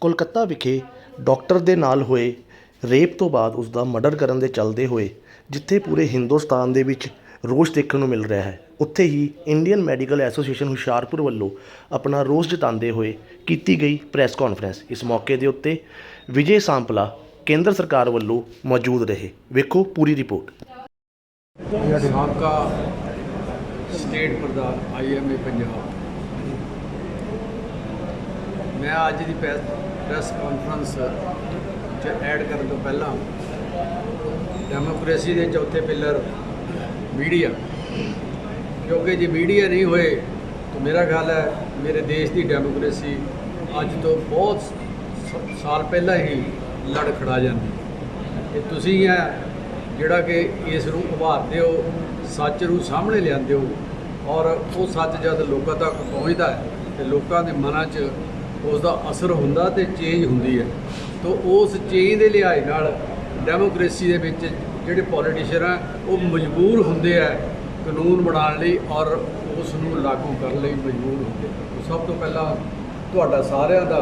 ਕੋਲਕਾਤਾ ਵਿਖੇ ਡਾਕਟਰ ਦੇ ਨਾਲ ਹੋਏ ਰੇਪ ਤੋਂ ਬਾਅਦ ਉਸ ਦਾ ਮਰਡਰ ਕਰਨ ਦੇ ਚੱਲਦੇ ਹੋਏ, ਜਿੱਥੇ ਪੂਰੇ ਹਿੰਦੁਸਤਾਨ ਦੇ ਵਿੱਚ ਰੋਸ ਦੇਖਣ ਨੂੰ ਮਿਲ ਰਿਹਾ ਹੈ, ਉੱਥੇ ਹੀ ਇੰਡੀਅਨ ਮੈਡੀਕਲ ਐਸੋਸੀਏਸ਼ਨ ਹੁਸ਼ਿਆਰਪੁਰ ਵੱਲੋਂ ਆਪਣਾ ਰੋਸ ਜਤਾਉਂਦੇ ਹੋਏ ਕੀਤੀ ਗਈ ਪ੍ਰੈਸ ਕਾਨਫਰੰਸ। ਇਸ ਮੌਕੇ ਦੇ ਉੱਤੇ ਵਿਜੇ ਸਾਂਪਲਾ ਕੇਂਦਰ ਸਰਕਾਰ ਵੱਲੋਂ ਮੌਜੂਦ ਰਹੇ। ਵੇਖੋ ਪੂਰੀ ਰਿਪੋਰਟ। ਸਾਬਕਾ ਸਟੇਟ ਪ੍ਰਧਾਨ ਆਈਐਮਏ ਪੰਜਾਬ। ਮੈਂ ਅੱਜ ਦੀ ਪ੍ਰੈਸ ਕਾਨਫਰੰਸ ਚ ਐਡ ਕਰਨ ਤੋਂ ਪਹਿਲਾਂ ਡੈਮੋਕ੍ਰੇਸੀ ਦੇ ਚੌਥੇ ਪਿਲਰ ਮੀਡੀਆ ਕਿਉਂਕਿ ਜੇ ਮੀਡੀਆ ਨਹੀਂ ਹੋਏ, ਤਾਂ ਮੇਰਾ ਖਿਆਲ ਹੈ ਮੇਰੇ ਦੇਸ਼ ਦੀ ਡੈਮੋਕ੍ਰੇਸੀ ਅੱਜ ਤੋਂ ਬਹੁਤ ਸਾਲ ਪਹਿਲਾਂ ਹੀ ਲੜ ਖੜਾ ਜਾਂਦੀ ਇਹ ਤੁਸੀਂ ਹੈ ਜਿਹੜਾ ਕਿ ਇਸ ਨੂੰ ਉਭਾਰਦੇ ਹੋ, ਸੱਚ ਨੂੰ ਸਾਹਮਣੇ ਲਿਆਉਂਦੇ ਹੋ ਔਰ ਉਹ ਸੱਚ ਜਦ ਲੋਕਾਂ ਤੱਕ ਪਹੁੰਚਦਾ ਹੈ, ਤੇ ਲੋਕਾਂ ਦੇ ਮਨਾਂ 'ਚ ਉਸ ਦਾ ਅਸਰ ਹੁੰਦਾ ਤੇ ਚੇਂਜ ਹੁੰਦੀ ਹੈ ਤਾਂ ਉਸ ਚੇਂਜ ਦੇ ਲਿਹਾਜ਼ ਨਾਲ ਡੈਮੋਕ੍ਰੇਸੀ ਦੇ ਵਿੱਚ ਜਿਹੜੇ ਪੋਲੀਟੀਸ਼ੀਅਨ ਆ, ਉਹ ਮਜਬੂਰ ਹੁੰਦੇ ਆ ਕਾਨੂੰਨ ਬਣਾਉਣ ਲਈ ਔਰ ਉਸ ਨੂੰ ਲਾਗੂ ਕਰਨ ਲਈ ਮਜਬੂਰ ਹੁੰਦੇ ਆ। ਸਭ ਤੋਂ ਪਹਿਲਾਂ ਤੁਹਾਡਾ ਸਾਰਿਆਂ ਦਾ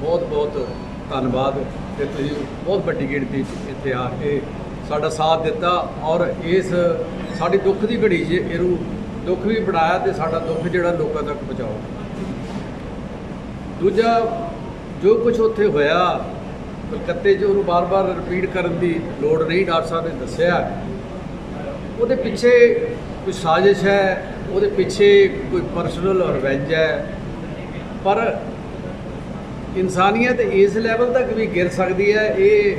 ਬਹੁਤ ਬਹੁਤ ਧੰਨਵਾਦ ਕਿ ਤੁਸੀਂ ਬਹੁਤ ਵੱਡੀ ਗਿਣਤੀ 'ਚ ਇੱਥੇ ਆ ਕੇ ਸਾਡਾ ਸਾਥ ਦਿੱਤਾ ਔਰ ਇਸ ਸਾਡੀ ਦੁੱਖ ਦੀ ਘੜੀ 'ਚ ਇਹਨੂੰ ਦੁੱਖ ਵੀ ਬਣਾਇਆ ਤੇ ਸਾਡਾ ਦੁੱਖ ਜਿਹੜਾ ਲੋਕਾਂ ਤੱਕ ਪਹੁੰਚਾਓ ਦੂਜਾ ਜੋ ਕੁਝ ਉੱਥੇ ਹੋਇਆ ਕਲਕੱਤੇ 'ਚ ਉਹਨੂੰ ਬਾਰ-ਬਾਰ ਰਿਪੀਟ ਕਰਨ ਦੀ ਲੋੜ ਨਹੀਂ ਡਾਕਟਰ ਸਾਹਿਬ ਨੇ ਦੱਸਿਆ। ਉਹਦੇ ਪਿੱਛੇ ਕੋਈ ਸਾਜ਼ਿਸ਼ ਹੈ ਉਹਦੇ ਪਿੱਛੇ ਕੋਈ ਪਰਸਨਲ ਰਿਵੈਂਜ ਹੈ। ਪਰ ਇਨਸਾਨੀਅਤ ਇਸ ਲੈਵਲ ਤੱਕ ਵੀ ਗਿਰ ਸਕਦੀ ਹੈ ਇਹ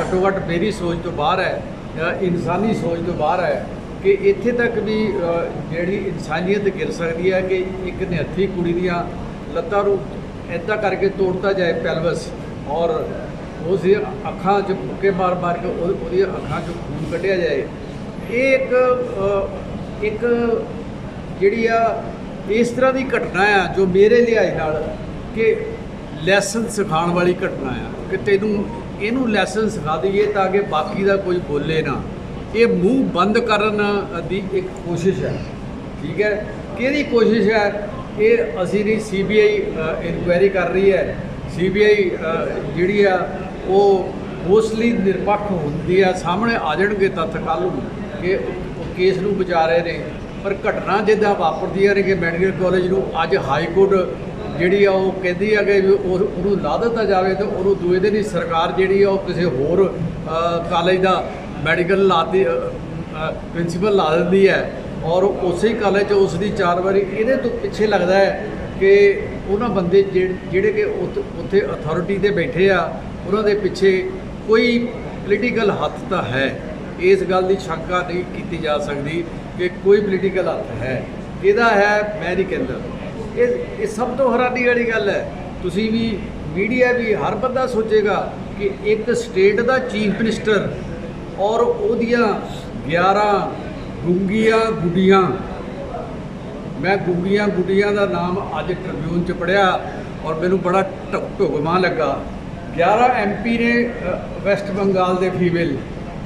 ਘੱਟੋ ਘੱਟ ਮੇਰੀ ਸੋਚ ਤੋਂ ਬਾਹਰ ਹੈ ਅ, ਇਨਸਾਨੀ ਸੋਚ ਤੋਂ ਬਾਹਰ ਹੈ ਕਿ ਇੱਥੇ ਤੱਕ ਵੀ ਜਿਹੜੀ ਇਨਸਾਨੀਅਤ ਗਿਰ ਸਕਦੀ ਹੈ ਕਿ ਇੱਕ ਨਿਹੱਥੀ ਕੁੜੀ ਦੀਆਂ ਲੱਤਾਂ ਨੂੰ ਇੱਦਾਂ ਕਰਕੇ ਤੋੜਤਾ ਜਾਏ ਪੈਲਵਸ ਔਰ ਉਸ ਦੀਆਂ ਅੱਖਾਂ 'ਚ ਮੁੱਕੇ ਮਾਰ ਮਾਰ ਕੇ ਉਹ- ਉਹਦੀਆਂ ਅੱਖਾਂ 'ਚੋਂ ਖੂਨ ਕੱਢਿਆ ਜਾਏ। ਇਹ ਇੱਕ ਇੱਕ ਜਿਹੜੀ ਆ, ਇਸ ਤਰ੍ਹਾਂ ਦੀ ਘਟਨਾ ਆ ਜੋ ਮੇਰੇ ਲਿਹਾਜ਼ ਨਾਲ ਕਿ ਲੈਸਨ ਸਿਖਾਉਣ ਵਾਲੀ ਘਟਨਾ ਆ। ਕਿ ਤੈਨੂੰ ਇਹਨੂੰ ਲੈਸਨ ਸਿਖਾ ਦਈਏ ਤਾਂ ਕਿ ਬਾਕੀ ਦਾ ਕੋਈ ਬੋਲੇ ਨਾ। ਇਹ ਮੂੰਹ ਬੰਦ ਕਰਨ ਦੀ ਇੱਕ ਕੋਸ਼ਿਸ਼ ਹੈ। ਠੀਕ ਹੈ? ਕਿਹਦੀ ਕੋਸ਼ਿਸ਼ ਹੈ? ਇਹ ਅਸੀਂ ਨਹੀਂ ਸੀਬੀਆਈ ਇਨਕੁਆਇਰੀ ਕਰ ਰਹੀ ਹੈ। ਸੀਬੀਆਈ ਜਿਹੜੀ ਆ, ਉਹ ਮੋਸਟਲੀ ਨਿਰਪੱਖ ਹੁੰਦੀ ਆ। ਸਾਹਮਣੇ ਆ ਜਾਣਗੇ ਤੱਥ ਕੱਲ੍ਹ ਨੂੰ ਕਿ ਕੇਸ ਨੂੰ ਬਚਾ ਰਹੇ ਨੇ। ਪਰ ਘਟਨਾ ਜਿੱਦਾਂ ਵਾਪਰਦੀਆਂ ਨੇ ਕਿ ਮੈਡੀਕਲ ਕਾਲਜ ਨੂੰ ਅੱਜ ਹਾਈ ਕੋਰਟ ਜਿਹੜੀ ਆ, ਉਹ ਕਹਿੰਦੀ ਆ ਕਿ ਵੀ ਉਹਨੂੰ ਲਾ ਦਿੱਤਾ ਜਾਵੇ ਤੇ ਉਹਨੂੰ ਦੂਏ ਦਿਨ ਹੀ ਸਰਕਾਰ ਜਿਹੜੀ ਆ, ਉਹ ਕਿਸੇ ਹੋਰ ਕਾਲਜ ਦਾ ਮੈਡੀਕਲ ਲਾਤੀ ਪ੍ਰਿੰਸੀਪਲ ਲਾ ਦਿੰਦੀ ਹੈ। ਔਰ ਉਸੇ ਹੀ ਕਾਲਜ 'ਚ ਉਸ ਦੀ ਚਾਰ ਵਾਰੀ ਇਹਦੇ ਤੋਂ ਪਿੱਛੇ ਲੱਗਦਾ ਹੈ ਕਿ ਉਹਨਾਂ ਬੰਦੇ ਜਿਹ- ਜਿਹੜੇ ਕਿ ਉੱਥ- ਉੱਥੇ ਅਥਾਰਟੀ ਤੇ ਬੈਠੇ ਆ, ਉਹਨਾਂ ਦੇ ਪਿੱਛੇ ਕੋਈ ਪੋਲੀਟੀਕਲ ਹੱਥ ਤਾਂ ਹੈ। ਇਸ ਗੱਲ ਦੀ ਸ਼ੰਕਾ ਨਹੀਂ ਕੀਤੀ ਜਾ ਸਕਦੀ ਕਿ ਕੋਈ ਪੋਲੀਟੀਕਲ ਹੱਥ ਹੈ। ਇਹਦਾ ਹੈ ਮੈਂ ਨਹੀਂ ਕਹਿੰਦਾ ਇਹ ਇਹ ਸਭ ਤੋਂ ਹੈਰਾਨੀ ਵਾਲੀ ਗੱਲ ਹੈ। ਤੁਸੀਂ ਵੀ ਮੀਡੀਆ ਵੀ ਹਰ ਬੰਦਾ ਸੋਚੇਗਾ ਕਿ ਇੱਕ ਸਟੇਟ ਦਾ ਚੀਫ ਮਿਨਿਸਟਰ ਔਰ ਉਹਦੀਆਂ 11 ਗੁੰਗੀਆਂ ਗੁੱਡੀਆਂ। ਮੈਂ ਗੁੰਗੀਆਂ ਗੁੱਡੀਆਂ ਦਾ ਨਾਮ ਅੱਜ ਟ੍ਰਿਬਿਊਨ 'ਚ ਪੜਿਆ ਔਰ ਮੈਨੂੰ ਬੜਾ ਢੁ- ਢੁਕਵਾਂ ਲੱਗਾ। 11 ਐਮਪੀ ਨੇ ਵੈਸਟ ਬੰਗਾਲ ਦੇ ਫੀਮੇਲ,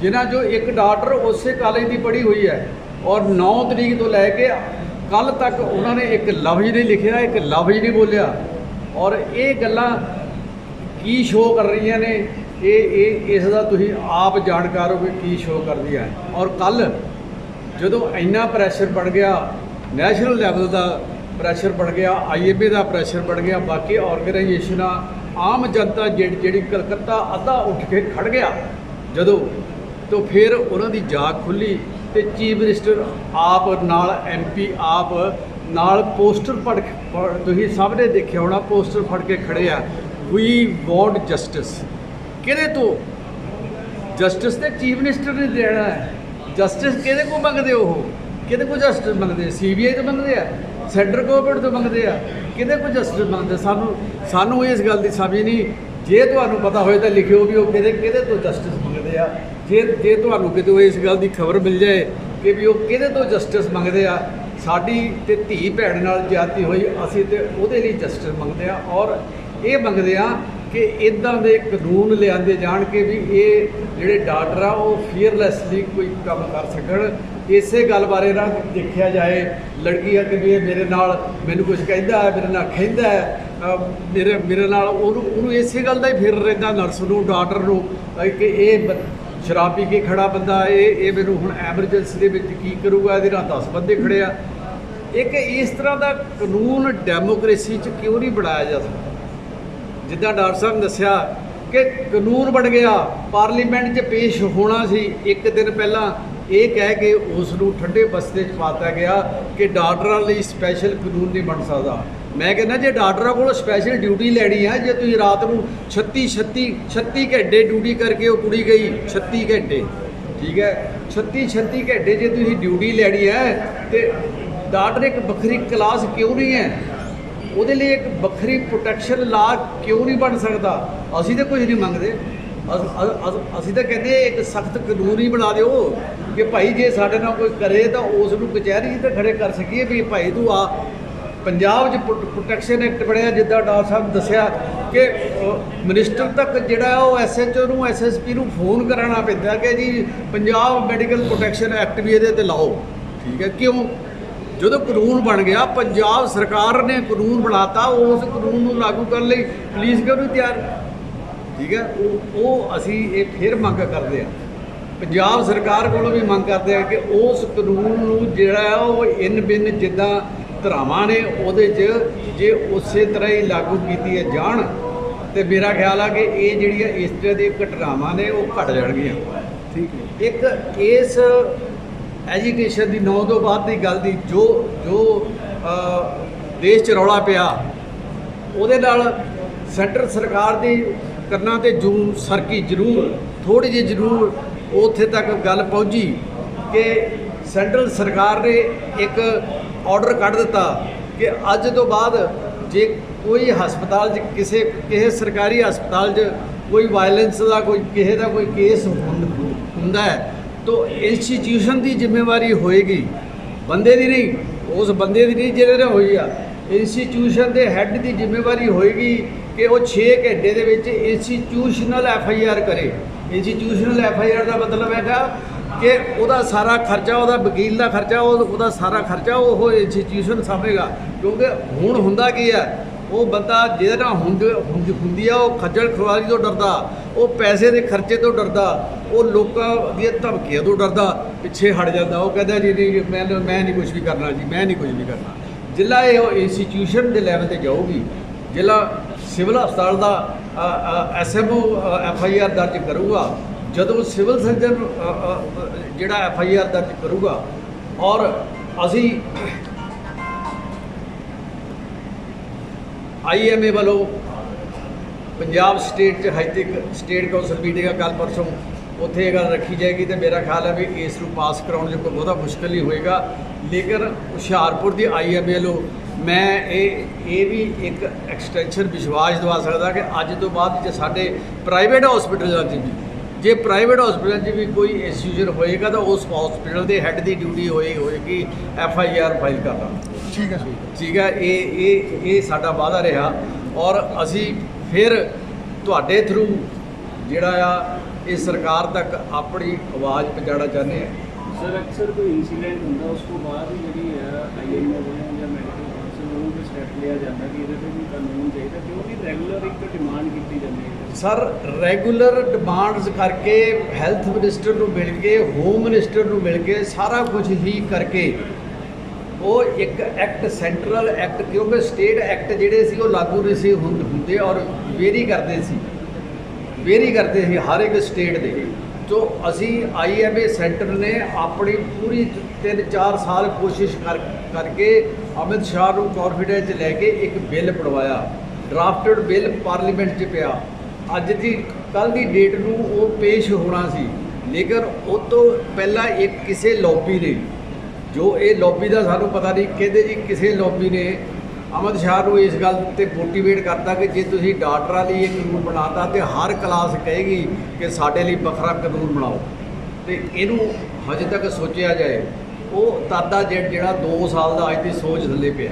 ਜਿਨ੍ਹਾਂ ਚੋਂ ਇੱਕ ਡਾਕਟਰ ਉਸੇ ਕਾਲਜ ਦੀ ਪੜ੍ਹੀ ਹੋਈ ਹੈ ਔਰ 9 ਤਰੀਕ ਤੋਂ ਲੈ ਕੇ ਕੱਲ ਤੱਕ ਉਹਨਾਂ ਨੇ ਇੱਕ ਲਫ਼ਜ਼ ਨਹੀਂ ਲਿਖਿਆ, ਇੱਕ ਲਫ਼ਜ਼ ਨਹੀਂ ਬੋਲਿਆ। ਔਰ ਇਹ ਗੱਲਾਂ ਕੀ ਸ਼ੋਅ ਕਰ ਰਹੀਆਂ ਨੇ? ਇਹ ਇਹ, ਇਸ ਦਾ ਤੁਸੀਂ ਆਪ ਜਾਣਕਾਰ ਹੋ ਕਿ ਕੀ ਸ਼ੋਅ ਕਰਦੀਆਂ ਹੈ। ਔਰ ਕੱਲ ਜਦੋਂ ਇੰਨਾ ਪ੍ਰੈਸ਼ਰ ਬਣ ਗਿਆ ਨੈਸ਼ਨਲ ਲੈਵਲ ਦਾ ਪ੍ਰੈਸ਼ਰ ਬਣ ਗਿਆ ਆਈਐਮਏ ਦਾ ਪ੍ਰੈਸ਼ਰ ਬਣ ਗਿਆ, ਬਾਕੀ ਆਰਗੇਨਾਈਜੇਸ਼ਨਾਂ ਆਮ ਜਨਤਾ ਜਿਹੜੀ ਜਿਹੜੀ ਕਲਕੱਤਾ ਅੱਧਾ ਉੱਠ ਕੇ ਖੜ ਗਿਆ। ਜਦੋਂ ਤੋਂ ਫਿਰ ਉਹਨਾਂ ਦੀ ਜਾਗ ਖੁੱਲੀ ਤੇ ਚੀਫ ਮਿਨਿਸਟਰ ਆਪ ਨਾਲ ਐਮਪੀ ਆਪ ਨਾਲ ਪੋਸਟਰ ਫੜ ਤੁਸੀਂ ਸਭ ਨੇ ਦੇਖਿਆ ਹੋਣਾ, ਪੋਸਟਰ ਫੜ ਕੇ ਖੜੇ ਆ। ਵੀ ਵਾਂਟ ਜਸਟਿਸ ਕਿਹਦੇ ਤੋਂ? ਜਸਟਿਸ ਤੇ ਚੀਫ ਮਿਨਿਸਟਰ ਨੇ ਦੇਣਾ ਹੈ। ਜਸਟਿਸ ਕਿਹਦੇ ਕੋਲ ਮੰਗਦੇ ਉਹ? ਕਿਹਦੇ ਕੋਲ ਜਸਟਿਸ ਮੰਗਦੇ? ਸੀਬੀਆਈ ਤੋਂ ਮੰਗਦੇ ਆ? ਸੈਂਟਰ ਗਵਰਨਮੈਂਟ ਤੋਂ ਮੰਗਦੇ ਆ? ਕਿਹਦੇ ਕੋਲ ਜਸਟਿਸ ਮੰਗਦੇ? ਸਾਨੂੰ ਸਾਨੂੰ ਇਸ ਗੱਲ ਦੀ ਸਮਝ ਨਹੀਂ। ਜੇ ਤੁਹਾਨੂੰ ਪਤਾ ਹੋਏ ਤਾਂ ਲਿਖਿਓ ਵੀ ਉਹ ਕਿਹਦੇ ਕਿਹਦੇ ਤੋਂ ਜਸਟਿਸ ਮੰਗਦੇ ਆ। ਜੇ ਜੇ ਤੁਹਾਨੂੰ ਕਿਤੇ ਇਸ ਗੱਲ ਦੀ ਖਬਰ ਮਿਲ ਜਾਏ ਕਿ ਵੀ ਉਹ ਕਿਹਦੇ ਤੋਂ ਜਸਟਿਸ ਮੰਗਦੇ ਆ, ਸਾਡੀ ਤੇ ਧੀ ਭੈਣ ਨਾਲ ਜਾਤੀ ਹੋਈ, ਅਸੀਂ ਤੇ ਉਹਦੇ ਲਈ ਜਸਟਿਸ ਮੰਗਦੇ ਆ ਔਰ ਇਹ ਮੰਗਦੇ ਆ ਕਿ ਇਦਾਂ ਦੇ ਕਾਨੂੰਨ ਲਿਆਂਦੇ ਜਾਣ ਕੇ ਵੀ ਇਹ ਜਿਹੜੇ ਡਾਕਟਰ ਆ, ਉਹ ਫੀਅਰਲੈਸਲੀ ਕੋਈ ਕੰਮ ਕਰ ਸਕਣ। ਇਸੇ ਗੱਲ ਬਾਰੇ ਨਾ ਦੇਖਿਆ ਜਾਏ, ਲੜਕੀ ਆ ਕਿ ਵੀ ਇਹ ਮੇਰੇ ਨਾਲ ਮੈਨੂੰ ਕੁਝ ਕਹਿੰਦਾ ਹੈ, ਮੇਰੇ ਨਾਲ ਖਹਿੰਦਾ ਹੈ ਮੇਰੇ ਮੇਰੇ ਨਾਲ ਉਹਨੂੰ ਉਹਨੂੰ ਇਸੇ ਗੱਲ ਦਾ ਹੀ ਫਿਰ ਰਹਿੰਦਾ ਨਰਸ ਨੂੰ, ਡਾਕਟਰ ਨੂੰ ਕਿ ਇਹ ਬ- ਸ਼ਰਾਬ ਪੀ ਕੇ ਖੜਾ ਬੰਦਾ ਇਹ ਇਹ ਮੈਨੂੰ ਹੁਣ ਐਮਰਜੈਂਸੀ ਦੇ ਵਿੱਚ ਕੀ ਕਰੂਗਾ, ਇਹਦੇ ਨਾਲ 10 ਬੰਦੇ ਖੜੇ ਆ। ਇੱਕ ਇਸ ਤਰ੍ਹਾਂ ਦਾ ਕਾਨੂੰਨ ਡੈਮੋਕ੍ਰੇਸੀ 'ਚ ਕਿਉਂ ਨਹੀਂ ਬਣਾਇਆ ਜਾ ਸਕਦਾ? ਜਿੱਦਾਂ ਡਾਕਟਰ ਸਾਹਿਬ ਨੇ ਦੱਸਿਆ ਕਿ ਕਾਨੂੰਨ ਬਣ ਗਿਆ, ਪਾਰਲੀਮੈਂਟ 'ਚ ਪੇਸ਼ ਹੋਣਾ ਸੀ। ਇੱਕ ਦਿਨ ਪਹਿਲਾਂ ਇਹ ਕਹਿ ਕੇ ਉਸ ਨੂੰ ਠੰਡੇ ਬਸਤੇ 'ਚ ਪਾਤਾ ਗਿਆ ਕਿ ਡਾਕਟਰਾਂ ਲਈ ਸਪੈਸ਼ਲ ਕਾਨੂੰਨ ਨਹੀਂ ਬਣ ਸਕਦਾ। ਮੈਂ ਕਹਿੰਦਾ, ਜੇ ਡਾਕਟਰਾਂ ਕੋਲ ਸਪੈਸ਼ਲ ਡਿਊਟੀ ਲੈਣੀ ਹੈ ਜੇ ਤੁਸੀਂ ਰਾਤ ਨੂੰ 36 36 36 ਘੰਟੇ ਡਿਊਟੀ ਕਰਕੇ ਉਹ ਕੁੜੀ ਗਈ 36 ਘੰਟੇ, ਠੀਕ ਹੈ? 36 36 ਘੰਟੇ ਜੇ ਤੁਸੀਂ ਡਿਊਟੀ ਲੈਣੀ ਹੈ ਤੇ ਡਾਕਟਰ ਇੱਕ ਵੱਖਰੀ ਕਲਾਸ ਕਿਉਂ ਨਹੀਂ ਹੈ? ਉਹਦੇ ਲਈ ਇੱਕ ਵੱਖਰੀ ਪ੍ਰੋਟੈਕਸ਼ਨ ਲਾ ਕਿਉਂ ਨਹੀਂ ਬਣ ਸਕਦਾ? ਅਸੀਂ ਤਾਂ ਕੁਝ ਨਹੀਂ ਮੰਗਦੇ। ਅਸੀਂ ਤਾਂ ਕਹਿੰਦੇ ਇੱਕ ਸਖਤ ਕਾਨੂੰਨ ਹੀ ਬਣਾ ਦਿਓ ਕਿ ਭਾਈ ਜੇ ਸਾਡੇ ਨਾਲ ਕੋਈ ਕਰੇ ਤਾਂ ਉਸ ਨੂੰ ਕਚਹਿਰੀ 'ਚ ਤਾਂ ਖੜੇ ਕਰ ਸਕੀਏ ਵੀ ਭਾਈ ਤੂੰ ਆ। ਪੰਜਾਬ 'ਚ ਪ੍ਰੋਟੈਕਸ਼ਨ ਐਕਟ ਬਣਿਆ ਜਿੱਦਾਂ ਡਾਕਟਰ ਸਾਹਿਬ ਨੇ ਦੱਸਿਆ ਕਿ ਮਿਨਿਸਟਰ ਤੱਕ ਜਿਹੜਾ ਹੈ ਉਹ ਐਸਐਚਓ ਨੂੰ ਐਸਐਸਪੀ ਨੂੰ ਫੋਨ ਕਰਾਉਣਾ ਪੈਂਦਾ ਕਿ ਜੀ ਪੰਜਾਬ ਮੈਡੀਕਲ ਪ੍ਰੋਟੈਕਸ਼ਨ ਐਕਟ ਵੀ ਇਹਦੇ ਤੇ ਲਾਓ। ਠੀਕ ਹੈ, ਕਿਉਂ? ਜਦੋਂ ਕਾਨੂੰਨ ਬਣ ਗਿਆ ਪੰਜਾਬ ਸਰਕਾਰ ਨੇ ਕਾਨੂੰਨ ਬਣਾਤਾ ਉਸ ਕਾਨੂੰਨ ਨੂੰ ਲਾਗੂ ਕਰਨ ਲਈ ਪੁਲਿਸ ਕਿਉਂ ਨਹੀਂ ਤਿਆਰ? ਠੀਕ ਹੈ? ਉਹ ਉਹ ਅਸੀਂ ਇਹ ਫਿਰ ਮੰਗ ਕਰਦੇ ਆ ਪੰਜਾਬ ਸਰਕਾਰ ਕੋਲੋਂ ਵੀ ਮੰਗ ਕਰਦੇ ਆ ਕਿ ਉਸ ਕਾਨੂੰਨ ਨੂੰ ਜਿਹੜਾ ਹੈ ਉਹ ਇਨ ਬਿਨ ਜਿੱਦਾਂ ਧਰਾਵਾਂ ਨੇ ਉਹਦੇ 'ਚ ਜੇ ਉਸੇ ਤਰ੍ਹਾਂ ਹੀ ਲਾਗੂ ਕੀਤੀ ਜਾਣ ਤੇ ਮੇਰਾ ਖਿਆਲ ਆ ਕਿ ਇਹ ਜਿਹੜੀਆਂ ਇਸ ਤਰ੍ਹਾਂ ਦੀਆਂ ਘਟਨਾਵਾਂ ਨੇ ਉਹ ਘਟ ਜਾਣਗੀਆਂ। ਠੀਕ ਹੈ। ਇੱਕ ਇਸ ਐਜੀਟੇਸ਼ਨ ਦੀ ਨੌ ਤੋਂ ਬਾਅਦ ਦੀ ਗੱਲ ਦੀ ਜੋ ਜੋ ਦੇਸ਼ ਚ ਰੌਲਾ ਪਿਆ, ਉਹਦੇ ਨਾਲ ਸੈਂਟਰ ਸਰਕਾਰ ਦੀ ਕਰਨਾ ਤੇ ਜੂ ਸਰਕੀ ਜ਼ਰੂਰ ਥੋੜੀ ਜਿਹੀ ਜ਼ਰੂਰ ਉੱਥੇ ਤੱਕ ਗੱਲ ਪਹੁੰਚੀ ਕਿ ਸੈਂਟਰਲ ਸਰਕਾਰ ਨੇ ਇੱਕ ਆਰਡਰ ਕੱਢ ਦਿੱਤਾ ਕਿ ਅੱਜ ਤੋਂ ਬਾਅਦ ਜੇ ਕੋਈ ਹਸਪਤਾਲ 'ਚ ਕਿਸੇ ਕਿਸੇ ਸਰਕਾਰੀ ਹਸਪਤਾਲ 'ਚ ਕੋਈ ਵਾਇਲੈਂਸ ਦਾ ਕੋਈ, ਕਿਸੇ ਦਾ ਕੋਈ ਕੇਸ ਹੁੰ- ਹੁੰਦਾ ਹੈ ਤਾਂ ਇੰਸਟੀਟਿਊਸ਼ਨ ਦੀ ਜ਼ਿੰਮੇਵਾਰੀ ਹੋਏਗੀ। ਬੰਦੇ ਦੀ ਨਹੀਂ, ਉਸ ਬੰਦੇ ਦੀ ਨਹੀਂ ਜਿਹਦੇ ਨਾਲ ਹੋਈ ਆ। ਇੰਸਟੀਟਿਊਸ਼ਨ ਦੇ ਹੈੱਡ ਦੀ ਜ਼ਿੰਮੇਵਾਰੀ ਹੋਏਗੀ ਕਿ ਉਹ 6 ਘੰਟੇ ਦੇ ਵਿੱਚ ਇੰਸਟੀਟਿਊਸ਼ਨਲ ਐਫ ਆਈ ਆਰ ਕਰੇ। ਇੰਸਟੀਟਿਊਸ਼ਨਲ ਐਫ ਆਈ ਆਰ ਦਾ ਮਤਲਬ ਹੈਗਾ ਕਿ ਉਹਦਾ ਸਾਰਾ ਖਰਚਾ, ਉਹਦਾ ਵਕੀਲ ਦਾ ਖਰਚਾ, ਉਹ ਉਹਦਾ ਸਾਰਾ ਖਰਚਾ ਉਹ ਇੰਸਟੀਟਿਊਸ਼ਨ ਸਾਂਭੇਗਾ। ਕਿਉਂਕਿ ਹੁਣ ਹੁੰਦਾ ਕੀ ਹੈ ਉਹ ਬੰਦਾ ਜਿਹਦੇ ਨਾਲ ਹੁੰਦ ਹੁੰਦ- ਹੁੰਦੀ ਆ ਉਹ ਖੱਜਲ ਖੁਆਰੀ ਤੋਂ ਡਰਦਾ ਉਹ ਪੈਸੇ ਦੇ ਖਰਚੇ ਤੋਂ ਡਰਦਾ ਉਹ ਲੋਕਾਂ ਦੀਆਂ ਧਮਕੀਆਂ ਤੋਂ ਡਰਦਾ ਪਿੱਛੇ ਹਟ ਜਾਂਦਾ। ਉਹ ਕਹਿੰਦਾ ਜੀ ਨਹੀਂ ਮੈਂ ਮੈਂ ਨਹੀਂ ਕੁਝ ਵੀ ਕਰਨਾ ਜੀ ਮੈਂ ਨਹੀਂ ਕੁਝ ਵੀ ਕਰਨਾ। ਜ਼ਿਲ੍ਹਾ ਇਹ ਉਹ ਇੰਸਟੀਟਿਊਸ਼ਨ ਦੇ ਲੈਵਲ ਤੇ ਜਾਊਗੀ ਜ਼ਿਲ੍ਹਾ ਸਿਵਲ ਹਸਪਤਾਲ ਦਾ ਐਸਐਮਓ ਐਫ ਆਈ ਆਰ ਦਰਜ ਕਰੂਗਾ। ਜਦੋਂ ਸਿਵਲ ਸਰਜਨ ਅ, ਅ, ਅ, ਜਿਹੜਾ ਐਫ ਆਈ ਆਰ ਦਰਜ ਕਰੂਗਾ ਔਰ ਅਸੀਂ ਆਈਐਮਏ ਵੱਲੋਂ ਪੰਜਾਬ ਸਟੇਟ ਚ ਹਾਈ ਤੱਕ ਸਟੇਟ ਕਾਉਂਸਲ ਮੀਟਿੰਗ ਆ ਕੱਲ ਪਰਸੋਂ। ਉੱਥੇ ਇਹ ਗੱਲ ਰੱਖੀ ਜਾਏਗੀ ਤੇ ਮੇਰਾ ਖਿਆਲ ਹੈ ਵੀ ਇਸ ਨੂੰ ਪਾਸ ਕਰਾਉਣ ਜੋ ਕੋਈ ਬਹੁਤਾ ਮੁਸ਼ਕਲ ਨਹੀਂ ਹੋਏਗਾ। ਲੇਕਿਨ ਹੁਸ਼ਿਆਰਪੁਰ ਦੀ ਆਈਐਮਏ ਵੱਲੋਂ ਮੈਂ ਇਹ ਇਹ ਵੀ ਇੱਕ ਐਕਸਟੈਂਸ਼ਨ ਵਿਸ਼ਵਾਸ ਦਿਵਾ ਸਕਦਾ ਕਿ ਅੱਜ ਤੋਂ ਬਾਅਦ ਜੇ ਸਾਡੇ ਪ੍ਰਾਈਵੇਟ ਹਸਪੀਟਲਾਂ 'ਚ ਵੀ, ਜੇ ਪ੍ਰਾਈਵੇਟ ਹਸਪੀਟਲ 'ਚ ਵੀ ਕੋਈ ਇੰਸਟੀਟਿਊਸ਼ਨ ਹੋਏਗਾ ਤਾਂ ਉਸ ਹਸਪੀਟਲ ਦੇ ਹੈੱਡ ਦੀ ਡਿਊਟੀ ਹੋਏ, ਹੋਏਗੀ ਐਫ ਆਈ ਆਰ ਫਾਈਲ ਕਰਨਾ। ਠੀਕ ਹੈ। ਠੀਕ ਹੈ ਇਹ ਇਹ ਇਹ ਸਾਡਾ ਵਾਅਦਾ ਰਿਹਾ ਔਰ ਅਸੀਂ ਫਿਰ ਤੁਹਾਡੇ ਥਰੂ ਜਿਹੜਾ ਆ ਇਹ ਸਰਕਾਰ ਤੱਕ ਆਪਣੀ ਆਵਾਜ਼ ਪਹੁੰਚਾਉਣਾ ਚਾਹੁੰਦੇ ਹਾਂ। ਸਰ ਅਕਸਰ ਕੋਈ ਇਨਸੀਡੈਂਟ ਹੁੰਦਾ ਉਸ ਤੋਂ ਬਾਅਦ ਹੀ ਜਿਹੜੀ ਹੈ ਆਈਐਮਓ ਜਾਂ ਮੈਡੀਕਲ ਕਾਉਂਸਲ ਵੱਲੋਂ ਕੋਈ ਸਟੈਪ ਲਿਆ ਜਾਂਦਾ ਕਿ ਇਹਦੇ ਤੇ ਵੀ ਕਾਨੂੰਨ ਚਾਹੀਦਾ ਕਿਉਂਕਿ ਰੈਗੂਲਰ ਇੱਕ ਡਿਮਾਂਡ ਕੀਤੀ ਜਾਂਦੀ ਹੈ। ਸਰ ਰੈਗੂਲਰ ਡਿਮਾਂਡਸ ਕਰਕੇ ਹੈਲਥ ਮਿਨਿਸਟਰ ਨੂੰ ਮਿਲ ਕੇ ਹੋਮ ਮਿਨਿਸਟਰ ਨੂੰ ਮਿਲ ਕੇ ਸਾਰਾ ਕੁਝ ਹੀ ਕਰਕੇ ਉਹ ਇੱਕ ਐਕਟ ਸੈਂਟਰਲ ਐਕਟ ਕਿਉਂਕਿ ਸਟੇਟ ਐਕਟ ਜਿਹੜੇ ਸੀ, ਉਹ ਲਾਗੂ ਨਹੀਂ ਸੀ ਹੁੰਦ- ਹੁੰਦੇ ਔਰ ਵੇਰੀ ਕਰਦੇ ਸੀ। ਵੇਰੀ ਕਰਦੇ ਸੀ ਹਰ ਇੱਕ ਸਟੇਟ ਦੇ। ਤੋਂ ਅਸੀਂ ਆਈਐਮਏ ਸੈਂਟਰ ਨੇ ਆਪਣੀ ਪੂਰੀ 3-4 ਸਾਲ ਕੋਸ਼ਿਸ਼ ਕਰ, ਕਰਕੇ ਅਮਿਤ ਸ਼ਾਹ ਨੂੰ ਕੌਨਫੀਡੈਂਸ 'ਚ ਲੈ ਕੇ ਇੱਕ ਬਿੱਲ ਬਣਵਾਇਆ। ਡਰਾਫਟਡ ਬਿੱਲ ਪਾਰਲੀਮੈਂਟ 'ਚ ਪਿਆ। ਅੱਜ ਦੀ ਕੱਲ ਦੀ ਡੇਟ ਨੂੰ ਉਹ ਪੇਸ਼ ਹੋਣਾ ਸੀ। ਲੇਕਿਨ ਉਹ ਤੋਂ ਪਹਿਲਾਂ ਇੱਕ ਕਿਸੇ ਲੌਬੀ ਨੇ ਜੋ ਇਹ ਲੌਬੀ ਦਾ ਸਾਨੂੰ ਪਤਾ ਨਹੀਂ ਕਹਿੰਦੇ ਜੀ ਕਿਸੇ ਲੌਬੀ ਨੇ ਅਮਿਤ ਸ਼ਾਹ ਨੂੰ ਇਸ ਗੱਲ ਤੇ ਮੋਟੀਵੇਟ ਕਰਤਾ ਕਿ ਜੇ ਤੁਸੀਂ ਡਾਕਟਰਾਂ ਲਈ ਇਹ ਕਾਨੂੰਨ ਬਣਾਤਾ ਤੇ ਹਰ ਕਲਾਸ ਕਹੇਗੀ ਕਿ ਸਾਡੇ ਲਈ ਵੱਖਰਾ ਕਾਨੂੰਨ ਬਣਾਓ ਤੇ ਇਹਨੂੰ ਹਜੇ ਤੱਕ ਸੋਚਿਆ ਜਾਏ, ਉਹ ਤਾਦਾ ਜਿਹ- ਜਿਹੜਾ 2 ਸਾਲ ਦਾ ਅੱਜ ਦੀ ਸੋਚ ਥੱਲੇ ਪਿਆ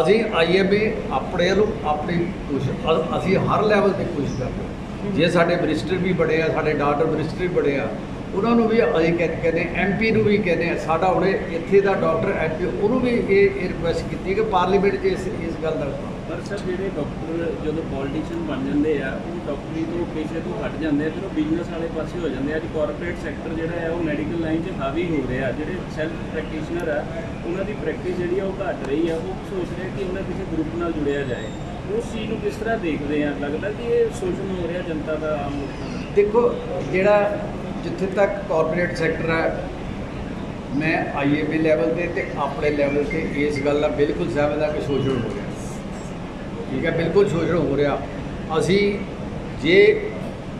ਅਸੀਂ ਆਈਐਮਏ ਆਪਣੇ ਨੂੰ ਆਪਣੀ ਕੋਸ਼ਿਸ਼ ਅਸੀਂ ਹਰ ਲੈਵਲ ਤੇ ਕੋਸ਼ਿਸ਼ ਕਰਦੇ ਹਾਂ। ਜੇ ਸਾਡੇ ਮਿਨਿਸਟਰ ਵੀ ਬੜੇ ਆ, ਸਾਡੇ ਡਾਕਟਰ ਮਿਨਿਸਟਰ ਵੀ ਬੜੇ ਆ ਉਹਨਾਂ ਨੂੰ ਵੀ ਅਸੀਂ ਕਹਿ- ਕਹਿੰਦੇ ਐਮਪੀ ਨੂੰ ਵੀ ਕਹਿੰਦੇ ਆ ਸਾਡਾ ਹੁਣੇ ਇੱਥੇ ਦਾ ਡਾਕਟਰ ਐਮਪੀ ਉਹਨੂੰ ਵੀ ਇਹ ਰਿਕੁਐਸਟ ਕੀਤੀ ਕਿ ਪਾਰਲੀਮੈਂਟ 'ਚ ਇਸ ਇਸ ਗੱਲ ਦਾ ਪਰ ਸਰ ਜਿਹੜੇ ਡਾਕਟਰ ਜਦੋਂ ਪੋਲੀਟੀਸ਼ੀਅਨ ਬਣ ਜਾਂਦੇ ਆ ਉਹ ਡਾਕਟਰੀ ਤੋਂ ਪੇਸ਼ੇ ਤੋਂ ਹਟ ਜਾਂਦੇ ਆ ਫਿਰ ਉਹ ਬਿਜ਼ਨਸ ਵਾਲੇ ਪਾਸੇ ਹੋ ਜਾਂਦੇ ਆ। ਅੱਜ ਕਾਰਪੋਰੇਟ ਸੈਕਟਰ ਜਿਹੜਾ ਹੈ ਉਹ ਮੈਡੀਕਲ ਲਾਈਨ 'ਚ ਹਾਵੀ ਹੋ ਰਿਹਾ। ਜਿਹੜੇ ਸੈਲਫ ਪ੍ਰੈਕਟੀਸ਼ਨਰ ਆ ਉਹਨਾਂ ਦੀ ਪ੍ਰੈਕਟਿਸ ਜਿਹੜੀ ਆ ਉਹ ਘਟ ਰਹੀ ਆ। ਉਹ ਸੋਚ ਰਹੇ ਕਿ ਉਹਨਾਂ ਕਿਸੇ ਗਰੁੱਪ ਨਾਲ ਜੁੜਿਆ ਜਾਏ। ਉਸ ਚੀਜ਼ ਨੂੰ ਕਿਸ ਤਰ੍ਹਾਂ ਦੇਖਦੇ ਆ? ਲੱਗਦਾ ਕਿ ਇਹ ਸ਼ੋਸ਼ਣ ਹੋ ਰਿਹਾ ਜਨਤਾ ਦਾ ਆਮ ਲੋਕਾਂ ਦੇਖੋ ਜਿਹੜਾ ਜਿੱਥੇ ਤੱਕ ਕਾਰਪੋਰੇਟ ਸੈਕਟਰ ਹੈ ਮੈਂ ਆਈਏਪੀ ਲੈਵਲ ਤੇ ਤੇ ਆਪਣੇ ਲੈਵਲ ਤੇ ਇਸ ਗੱਲ ਦਾ ਬਿਲਕੁਲ ਸਹਿਮਤ ਹਾਂ ਕਿ ਸ਼ੋਸ਼ਣ ਹੋ ਰਿਹਾ। ਠੀਕ ਹੈ ਬਿਲਕੁਲ ਸ਼ੋਸ਼ਣ ਹੋ ਰਿਹਾ। ਅਸੀਂ ਜੇ